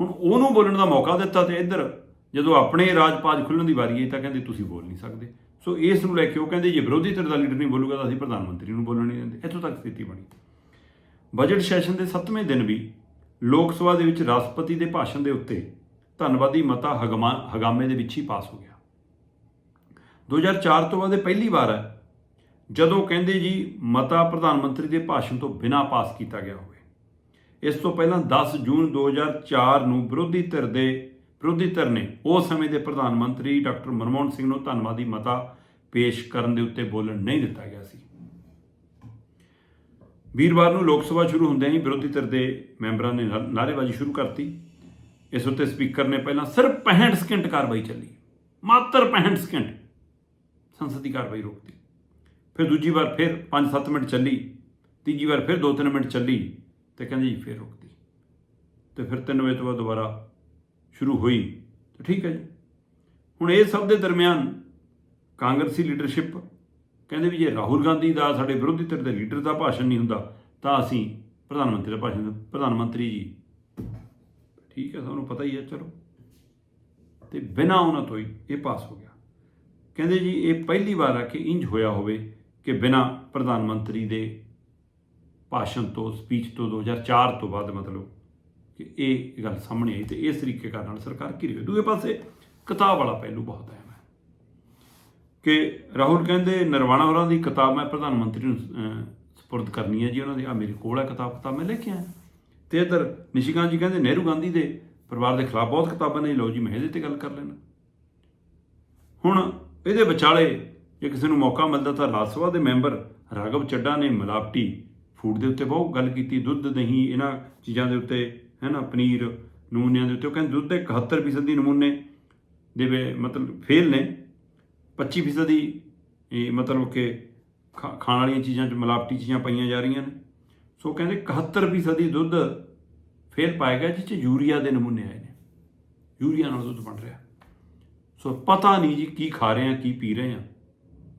ਹੁਣ ਉਹਨੂੰ ਬੋਲਣ ਦਾ ਮੌਕਾ ਦਿੱਤਾ ਤੇ ਇੱਧਰ ਜਦੋਂ ਆਪਣੇ ਰਾਜਪਾਜ ਖੁੱਲਣ ਦੀ ਵਾਰੀ ਆਈ ਤਾਂ ਕਹਿੰਦੇ ਤੁਸੀਂ ਬੋਲ ਨਹੀਂ ਸਕਦੇ। ਸੋ ਇਸ ਨੂੰ ਲੈ ਕੇ ਉਹ ਕਹਿੰਦੇ ਜੇ ਵਿਰੋਧੀ ਧਿਰ ਦਾ ਲੀਡਰ ਨਹੀਂ ਬੋਲੂਗਾ ਤਾਂ ਅਸੀਂ ਪ੍ਰਧਾਨ ਮੰਤਰੀ ਨੂੰ ਬੋਲਣ ਨਹੀਂ ਦਿੰਦੇ। ਇੱਥੋਂ ਤੱਕ ਸਥਿਤੀ ਬਣੀ। ਬਜਟ ਸੈਸ਼ਨ ਦੇ 7ਵੇਂ ਦਿਨ ਵੀ ਲੋਕ ਸਭਾ ਦੇ ਵਿੱਚ ਰਾਸ਼ਟਰਪਤੀ ਦੇ ਭਾਸ਼ਣ ਦੇ ਉੱਤੇ ਧੰਨਵਾਦੀ ਮਤਾ ਹਗਮਾ, ਹਗਾਮੇ ਦੇ ਵਿੱਚ ਹੀ ਪਾਸ ਹੋ ਗਿਆ। 2004 ਤੋਂ ਬਾਅਦ ਇਹ ਪਹਿਲੀ ਵਾਰ ਹੈ ਜਦੋਂ ਕਹਿੰਦੇ ਜੀ ਮਤਾ ਪ੍ਰਧਾਨ ਮੰਤਰੀ ਦੇ ਭਾਸ਼ਣ ਤੋਂ ਬਿਨਾਂ ਪਾਸ ਕੀਤਾ ਗਿਆ ਹੋਵੇ। ਇਸ ਤੋਂ ਪਹਿਲਾਂ 10 ਜੂਨ 2004 ਨੂੰ ਵਿਰੋਧੀ ਧਿਰ ਦੇ ਵਿਰੋਧੀ ਧਿਰ ਨੇ ਉਸ ਸਮੇਂ ਦੇ ਪ੍ਰਧਾਨ ਮੰਤਰੀ ਡਾਕਟਰ ਮਨਮੋਹਨ ਸਿੰਘ ਨੂੰ ਧੰਨਵਾਦੀ ਮਤਾ ਪੇਸ਼ ਕਰਨ ਦੇ ਉੱਤੇ ਬੋਲਣ ਨਹੀਂ ਦਿੱਤਾ ਗਿਆ ਸੀ। ਵੀਰਵਾਰ ਨੂੰ ਲੋਕ ਸਭਾ ਸ਼ੁਰੂ ਹੁੰਦਿਆਂ ਹੀ ਵਿਰੋਧੀ ਧਿਰ ਦੇ ਮੈਂਬਰਾਂ ਨੇ ਨਾ- ਨਾਅਰੇਬਾਜ਼ੀ ਸ਼ੁਰੂ ਕਰਤੀ। ਇਸ ਉੱਤੇ ਸਪੀਕਰ ਨੇ ਪਹਿਲਾਂ ਸਿਰਫ 65 ਸਕਿੰਟ ਕਾਰਵਾਈ ਚੱਲੀ। ਮਾਤਰ 65 ਸਕਿੰਟ ਸੰਸਦ ਦੀ ਕਾਰਵਾਈ ਰੋਕਤੀ। ਫਿਰ ਦੂਜੀ ਵਾਰ ਫਿਰ 5-7 ਮਿੰਟ ਚੱਲੀ, ਤੀਜੀ ਵਾਰ ਫਿਰ 2-3 ਮਿੰਟ ਚੱਲੀ ਤੇ ਕਹਿੰਦੇ ਜੀ ਫਿਰ ਰੋਕਤੀ। ਤੇ ਫਿਰ 3 ਵਜੇ ਤੋਂ ਬਾਅਦ ਦੁਬਾਰਾ ਸ਼ੁਰੂ ਹੋਈ। ਤਾਂ ਠੀਕ ਹੈ ਜੀ। ਹੁਣ ਇਹ ਸਭ ਦੇ ਦਰਮਿਆਨ ਕਾਂਗਰਸੀ ਲੀਡਰਸ਼ਿਪ ਕਹਿੰਦੇ ਵੀ ਜੇ ਰਾਹੁਲ ਗਾਂਧੀ ਦਾ ਸਾਡੇ ਵਿਰੋਧੀ ਧਿਰ ਦੇ ਲੀਡਰ ਦਾ ਭਾਸ਼ਣ ਨਹੀਂ ਹੁੰਦਾ, ਤਾਂ ਅਸੀਂ ਪ੍ਰਧਾਨ ਮੰਤਰੀ ਦਾ ਭਾਸ਼ਣ, ਪ੍ਰਧਾਨ ਮੰਤਰੀ ਜੀ। ਠੀਕ ਹੈ ਸਾਨੂੰ ਪਤਾ ਹੀ ਹੈ, ਚਲੋ। ਤੇ ਬਿਨਾਂ ਉਹਨਾਂ ਤੋਂ ਹੀ ਇਹ ਪਾਸ ਹੋ ਗਿਆ। ਕਹਿੰਦੇ ਜੀ, ਇਹ ਪਹਿਲੀ ਵਾਰ ਆ ਕਿ ਇੰਜ ਹੋਇਆ ਹੋਵੇ ਕਿ ਬਿਨਾਂ ਪ੍ਰਧਾਨ ਮੰਤਰੀ ਦੇ ਭਾਸ਼ਣ ਤੋਂ, ਸਪੀਚ ਤੋਂ 2004 ਤੋਂ ਬਾਅਦ ਮਤਲਬ ਕਿ ਇਹ ਗੱਲ ਸਾਹਮਣੇ ਆਈ ਤੇ ਇਸ ਤਰੀਕੇ ਕਾਰਨ ਨਾਲ ਸਰਕਾਰ ਘਿਰੀ ਹੋਈ। ਦੂਏ ਪਾਸੇ ਕਿਤਾਬ ਵਾਲਾ ਪਹਿਲੂ ਬਹੁਤ ਅਹਿਮ ਹੈ ਕਿ ਰਾਹੁਲ ਕਹਿੰਦੇ ਨਰਵਾਣਾ ਹੋਰਾਂ ਦੀ ਕਿਤਾਬ ਮੈਂ ਪ੍ਰਧਾਨ ਮੰਤਰੀ ਨੂੰ ਸਪੁਰਦ ਕਰਨੀ ਹੈ ਜੀ, ਉਹਨਾਂ ਦੀ ਆ ਮੇਰੇ ਕੋਲ ਹੈ ਕਿਤਾਬ ਕਿਤਾਬ ਮੈਂ ਲੈ ਕੇ ਆਇਆ। ਤੇ ਇਧਰ ਨਿਸ਼ੀਕਾਂਤ ਜੀ ਕਹਿੰਦੇ ਨਹਿਰੂ ਗਾਂਧੀ ਦੇ ਪਰਿਵਾਰ ਦੇ ਖਿਲਾਫ ਬਹੁਤ ਕਿਤਾਬਾਂ ਨੇ, ਲਓ ਜੀ ਮੈਂ ਇਹਦੇ ਤੇ ਗੱਲ ਕਰ ਲੈਣਾ ਹੁਣ ਇਹਦੇ ਵਿਚਾਲੇ ਜੇ ਕਿਸੇ ਨੂੰ ਮੌਕਾ ਮਿਲਦਾ ਤਾਂ ਰਾਜ ਸਭਾ ਦੇ ਮੈਂਬਰ ਰਾਘਵ ਚੱਡਾ ਨੇ ਮਿਲਾਵਟੀ ਫੂਡ ਦੇ ਉੱਤੇ ਬਹੁਤ ਗੱਲ ਕੀਤੀ, ਦੁੱਧ, ਦਹੀਂ, ਇਹਨਾਂ ਚੀਜ਼ਾਂ ਦੇ ਉੱਤੇ ਹੈ ਨਾ ਪਨੀਰ ਨਮੂਨਿਆਂ ਦੇ ਉੱਤੇ। ਉਹ ਕਹਿੰਦੇ ਦੁੱਧ ਦੇ 71% ਦੀ ਨਮੂਨੇ ਦੇ ਮਤਲਬ ਫੇਲ ਨੇ। 25% ਦੀ ਇਹ ਮਤਲਬ ਕਿ ਖਾ- ਖਾਣ ਵਾਲੀਆਂ ਚੀਜ਼ਾਂ 'ਚ ਮਿਲਾਵਟੀ ਚੀਜ਼ਾਂ ਪਾਈਆਂ ਜਾ ਰਹੀਆਂ ਨੇ। ਸੋ ਕਹਿੰਦੇ 71% ਦੀ ਦੁੱਧ ਫੇਲ ਪਾਇਆ ਗਿਆ, ਜਿਸ 'ਚ ਯੂਰੀਆ ਦੇ ਨਮੂਨੇ ਆਏ ਨੇ। ਯੂਰੀਆ ਨਾਲ ਦੁੱਧ ਬਣ ਰਿਹਾ। ਸੋ ਪਤਾ ਨਹੀਂ ਜੀ ਕੀ ਖਾ ਰਹੇ ਆ, ਕੀ ਪੀ ਰਹੇ ਆ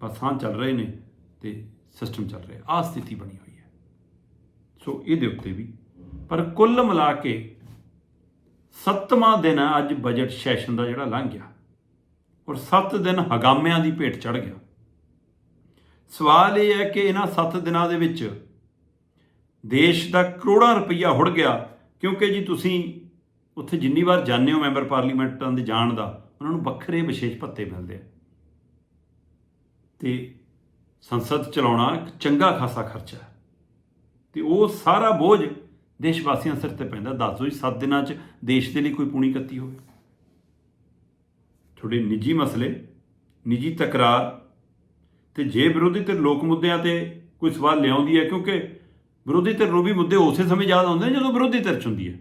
ਬਸ ਹਾਂ ਚੱਲ ਰਹੇ ਨੇ ਤੇ ਸਿਸਟਮ ਚੱਲ ਰਿਹਾ। ਆ ਸਥਿਤੀ ਬਣੀ ਹੋਈ ਹੈ। ਸੋ ਇਹਦੇ ਉੱਤੇ ਵੀ ਪਰ ਕੁੱਲ ਮਿਲਾ ਕੇ ਸੱਤਵਾਂ ਦਿਨ ਅੱਜ ਬਜਟ ਸੈਸ਼ਨ ਦਾ ਜਿਹੜਾ ਲੰਘ ਗਿਆ। ਔਰ 7 ਦਿਨ ਹਗਾਮਿਆਂ ਦੀ ਭੇਟ ਚੜ ਗਿਆ। ਸਵਾਲ ਇਹ ਹੈ ਕਿ ਇਹਨਾਂ 7 ਦਿਨਾਂ ਦੇ ਵਿੱਚ ਦੇਸ਼ ਦਾ ਕਰੋੜਾਂ ਰੁਪਈਆ ਹੁੜ ਗਿਆ, ਕਿਉਂਕਿ ਜੀ ਤੁਸੀਂ ਉੱਥੇ ਜਿੰਨੀ ਵਾਰ ਜਾਂਦੇ ਹੋ ਮੈਂਬਰ ਪਾਰਲੀਮੈਂਟਾਂ ਦੇ ਜਾਣ ਦਾ, ਉਹਨਾਂ ਨੂੰ ਵੱਖਰੇ ਵਿਸ਼ੇਸ਼ ਭੱਤੇ ਮਿਲਦੇ ਆ। ਤੇ ਸੰਸਦ ਚਲਾਉਣਾ ਇੱਕ ਚੰਗਾ ਖਾਸਾ ਖਰਚਾ ਹੈ। ਤੇ ਉਹ ਸਾਰਾ ਬੋਝ ਦੇਸ਼ ਵਾਸੀਆਂ ਸਿਰ ਤੇ ਪੈਂਦਾ, ਦੱਸ ਦਿਓ ਜੀ 7 ਦਿਨਾਂ 'ਚ ਦੇਸ਼ ਦੇ ਲਈ ਕੋਈ ਪੂਣੀ ਕੱਤੀ ਹੋਵੇ। ਤੁਹਾਡੇ ਨਿੱਜੀ ਮਸਲੇ, ਨਿੱਜੀ ਤਕਰਾਰ ਤੇ ਜੇ ਵਿਰੋਧੀ ਧਿਰ ਲੋਕ ਮੁੱਦਿਆਂ ਤੇ ਕੋਈ ਸਵਾਲ ਲਿਆਉਂਦੀ ਹੈ, ਕਿਉਂਕਿ ਵਿਰੋਧੀ ਧਿਰ ਨੂੰ ਵੀ ਮੁੱਦੇ ਉਸੇ ਸਮੇਂ ਯਾਦ ਆਉਂਦੇ ਨੇ ਜਦੋਂ ਵਿਰੋਧੀ ਧਿਰ 'ਚ ਹੁੰਦੀ ਹੈ।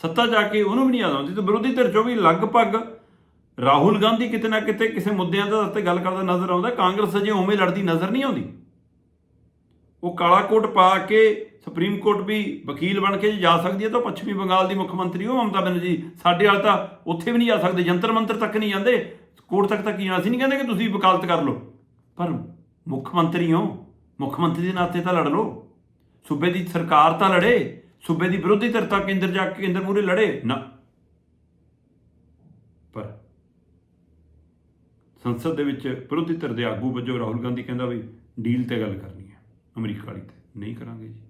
ਸੱਤਾ ਜਾ ਕੇ ਉਹਨੂੰ ਵੀ ਨਹੀਂ ਯਾਦ ਆਉਂਦੀ, ਤੇ ਵਿਰੋਧੀ ਧਿਰ 'ਚੋਂ ਵੀ ਲਗਭਗ ਰਾਹੁਲ ਗਾਂਧੀ ਕਿਤੇ ਨਾ ਕਿਤੇ ਕਿਸੇ ਮੁੱਦਿਆਂ ਦਾ ਉੱਤੇ ਗੱਲ ਕਰਦਾ ਨਜ਼ਰ ਆਉਂਦਾ, ਕਾਂਗਰਸ ਅਜੇ ਉਵੇਂ ਲੜਦੀ ਨਜ਼ਰ ਨਹੀਂ ਆਉਂਦੀ। ਉਹ ਕਾਲਾ ਕੋਟ ਪਾ ਕੇ ਸੁਪਰੀਮ ਕੋਰਟ ਵੀ ਵਕੀਲ ਬਣ ਕੇ ਜੇ ਜਾ ਸਕਦੀ ਹੈ ਤਾਂ ਪੱਛਮੀ ਬੰਗਾਲ ਦੀ ਮੁੱਖ ਮੰਤਰੀ ਉਹ ਮਮਤਾ ਬੈਨਰਜੀ, ਸਾਡੇ ਵਾਲ ਤਾਂ ਉੱਥੇ ਵੀ ਨਹੀਂ ਜਾ ਸਕਦੇ, ਜੰਤਰ ਮੰਤਰ ਤੱਕ ਨਹੀਂ ਜਾਂਦੇ। ਕੋਰਟ ਤੱਕ ਤੱਕ ਹੀ ਅਸੀਂ ਨਹੀਂ ਕਹਿੰਦੇ ਕਿ ਤੁਸੀਂ ਵਕਾਲਤ ਕਰ ਲਓ। ਪਰ ਮੁੱਖ ਮੰਤਰੀ ਹੋ ਮੁੱਖ ਮੰਤਰੀ ਦੇ ਨਾਤੇ ਤਾਂ ਲੜ ਲਓ। ਸੂਬੇ ਦੀ ਸਰਕਾਰ ਤਾਂ ਲੜੇ, ਸੂਬੇ ਦੀ ਵਿਰੋਧੀ ਧਿਰ ਤਾਂ ਕੇਂਦਰ ਜਾ ਕੇ ਕੇਂਦਰ ਮੂਰੇ ਲੜੇ। ਨਾ। ਪਰ ਸੰਸਦ ਦੇ ਵਿੱਚ ਵਿਰੋਧੀ ਧਿਰ ਦੇ ਆਗੂ ਵਜੋਂ ਰਾਹੁਲ ਗਾਂਧੀ ਕਹਿੰਦਾ ਵੀ ਡੀਲ ਤੇ ਗੱਲ ਕਰ ਅਮਰੀਕਾ ਵਾਲੀ ਤੇ। ਨਹੀਂ ਕਰਾਂਗੇ ਜੀ।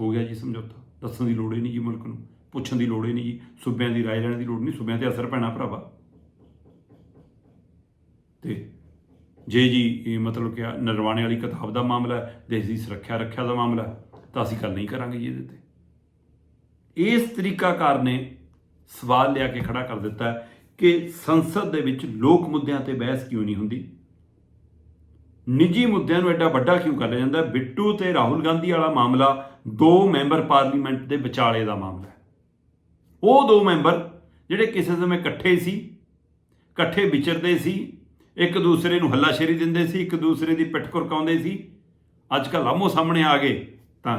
ਹੋ ਗਿਆ ਜੀ ਸਮਝੌਤਾ। ਦੱਸਣ ਦੀ ਲੋੜ ਹੀ ਨਹੀਂ ਜੀ ਮੁਲਕ ਨੂੰ। ਪੁੱਛਣ ਦੀ ਲੋੜ ਹੀ ਨਹੀਂ ਜੀ। ਸੂਬਿਆਂ ਦੀ ਰਾਏ ਲੈਣ ਦੀ ਲੋੜ ਨਹੀਂ। ਸੂਬਿਆਂ ਤੇ ਅਸਰ ਪੈਣਾ ਭਰਾਵਾ। ਤੇ ਜੇ ਜੀ ਮਤਲਬ ਕਿ ਨਰਵਾਣੇ ਵਾਲੀ ਕਿਤਾਬ ਦਾ ਮਾਮਲਾ ਹੈ, ਦੇਸ਼ ਦੀ ਸੁਰੱਖਿਆ ਰੱਖਿਆ ਦਾ ਮਾਮਲਾ ਤਾਂ ਅਸੀਂ ਗੱਲ ਨਹੀਂ ਕਰਾਂਗੇ ਜੀ ਇਹਦੇ ਤੇ। ਇਸ ਤਰੀਕਾਕਾਰ ਨੇ ਸਵਾਲ ਲਿਆ ਕੇ ਖੜਾ ਕਰ ਦਿੱਤਾ ਕਿ ਸੰਸਦ ਦੇ ਵਿੱਚ ਲੋਕ ਮੁੱਦਿਆਂ ਤੇ ਬਹਿਸ ਕਿਉਂ ਨਹੀਂ ਹੁੰਦੀ? ਨਿੱਜੀ ਮੁੱਦਿਆਂ ਨੂੰ ਐਡਾ ਵੱਡਾ ਕਿਉਂ ਕਰ ਲਿਆ ਜਾਂਦਾ? ਬਿੱਟੂ ਤੇ ਰਾਹੁਲ ਗਾਂਧੀ ਵਾਲਾ ਮਾਮਲਾ ਦੋ ਮੈਂਬਰ ਪਾਰਲੀਮੈਂਟ ਦੇ ਵਿਚਾਲੇ ਦਾ ਮਾਮਲਾ ਹੈ। ਉਹ ਦੋ ਮੈਂਬਰ ਜਿਹੜੇ ਕਿਸੇ ਸਮੇਂ ਇਕੱਠੇ ਸੀ ਇਕੱਠੇ ਵਿਚਰਦੇ ਸੀ ਇੱਕ ਦੂਸਰੇ ਨੂੰ ਹੱਲਾਸ਼ੇਰੀ ਦਿੰਦੇ ਸੀ ਇੱਕ ਦੂਸਰੇ ਦੀ ਪਿੱਠ ਕੁਰਕਾਉਂਦੇ ਸੀ। ਅੱਜ ਕੱਲ੍ਹ ਆਮੋ ਸਾਹਮਣੇ ਆ ਗਏ ਤਾਂ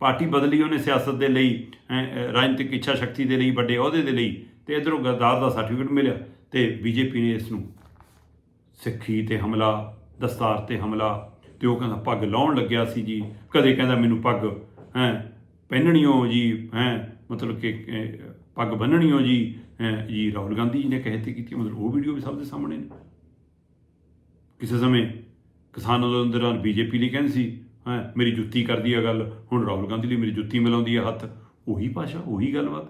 ਪਾਰਟੀ ਬਦਲੀ ਉਹਨੇ ਸਿਆਸਤ ਦੇ ਲਈ ਹੈਂ, ਰਾਜਨੀਤਿਕ ਇੱਛਾ ਸ਼ਕਤੀ ਦੇ ਲਈ ਵੱਡੇ ਅਹੁਦੇ ਦੇ ਲਈ ਤੇ ਇਧਰੋਂ ਗਰਦਾਰ ਦਾ ਸਰਟੀਫਿਕੇਟ ਮਿਲਿਆ ਤੇ ਬੀਜੇਪੀ ਨੇ ਇਸ ਨੂੰ ਸਿੱਖੀ ਤੇ ਹਮਲਾ ਦਸਤਾਰ ਤੇ ਹਮਲਾ ਤੇ ਉਹ ਕਹਿੰਦਾ ਪੱਗ ਲਾਉਣ ਲੱਗਿਆ ਸੀ ਜੀ। ਕਦੇ ਕਹਿੰਦਾ ਮੈਨੂੰ ਪੱਗ ਹੈ ਪਹਿਨਣੀਓ ਜੀ ਹੈ ਮਤਲਬ ਕਿ ਪੱਗ ਬੰਨਣੀਓ ਜੀ ਹੈਂ, ਜੀ ਰਾਹੁਲ ਗਾਂਧੀ ਜੀ ਨੇ ਕਹੇ ਤੇ ਕੀਤੀ ਮਤਲਬ ਉਹ ਵੀਡੀਓ ਵੀ ਸਭ ਦੇ ਸਾਹਮਣੇ ਨੇ। ਕਿਸੇ ਸਮੇਂ ਕਿਸਾਨ ਅੰਦੋਲਨ ਦੌਰਾਨ ਬੀਜੇਪੀ ਲਈ ਕਹਿੰਦੀ ਸੀ ਹੈ ਮੇਰੀ ਜੁੱਤੀ ਕਰਦੀ ਆ ਗੱਲ ਹੁਣ ਰਾਹੁਲ ਗਾਂਧੀ ਲਈ ਮੇਰੀ ਜੁੱਤੀ ਮਿਲਾਉਂਦੀ ਆ ਹੱਥ। ਉਹੀ ਭਾਸ਼ਾ ਉਹੀ ਗੱਲਬਾਤ।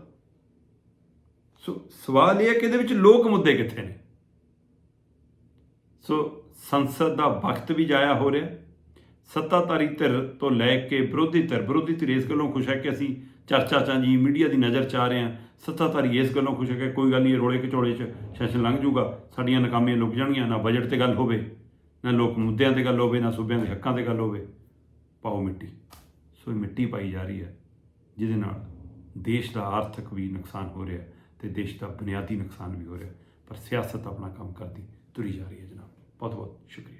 ਸੋ ਸਵਾਲ ਇਹ ਹੈ ਕਿ ਇਹਦੇ ਵਿੱਚ ਲੋਕ ਮੁੱਦੇ ਕਿੱਥੇ ਨੇ? ਸੋ ਸੰਸਦ ਦਾ ਵਕਤ ਵੀ ਜਾਇਆ ਹੋ ਰਿਹਾ। ਸੱਤਾਧਾਰੀ ਧਿਰ ਤੋਂ ਲੈ ਕੇ ਵਿਰੋਧੀ ਧਿਰ ਵਿਰੋਧੀ ਧਿਰ ਇਸ ਗੱਲੋਂ ਖੁਸ਼ ਹੈ ਕਿ ਅਸੀਂ ਚਰਚਾ ਚਾਂ ਜੀ, ਮੀਡੀਆ ਦੀ ਨਜ਼ਰ ਚ ਆ ਰਹੇ ਹਾਂ। ਸੱਤਾਧਾਰੀ ਇਸ ਗੱਲੋਂ ਖੁਸ਼ ਹੈ ਕਿ ਕੋਈ ਗੱਲ ਨਹੀਂ, ਇਹ ਰੋਲੇ ਘਚੋਲੇ ਚ ਸੈਸ਼ਨ ਲੰਘ ਜੂਗਾ ਸਾਡੀਆਂ ਨਕਾਮੀਆਂ ਲੁਕ ਜਾਣਗੀਆਂ, ਨਾ ਬਜਟ ਤੇ ਗੱਲ ਹੋਵੇ, ਨਾ ਲੋਕ ਮੁੱਦਿਆਂ ਤੇ ਗੱਲ ਹੋਵੇ, ਨਾ ਸੂਬਿਆਂ ਦੇ ਹੱਕਾਂ ਤੇ ਗੱਲ ਹੋਵੇ। ਪਾਓ ਮਿੱਟੀ। ਸੋ ਇਹ ਮਿੱਟੀ ਪਾਈ ਜਾ ਰਹੀ ਹੈ, ਜਿਹਦੇ ਨਾਲ ਦੇਸ਼ ਦਾ ਆਰਥਿਕ ਵੀ ਨੁਕਸਾਨ ਹੋ ਰਿਹਾ ਤੇ ਦੇਸ਼ ਦਾ ਬੁਨਿਆਦੀ ਨੁਕਸਾਨ ਵੀ ਹੋ ਰਿਹਾ। ਪਰ ਸਿਆਸਤ ਆਪਣਾ ਕੰਮ ਕਰਦੀ ਤੁਰੀ ਜਾ ਰਹੀ ਹੈ ਜਨਾਬ ਬਹੁਤ ਬਹੁਤ ਸ਼ੁਕਰੀਆ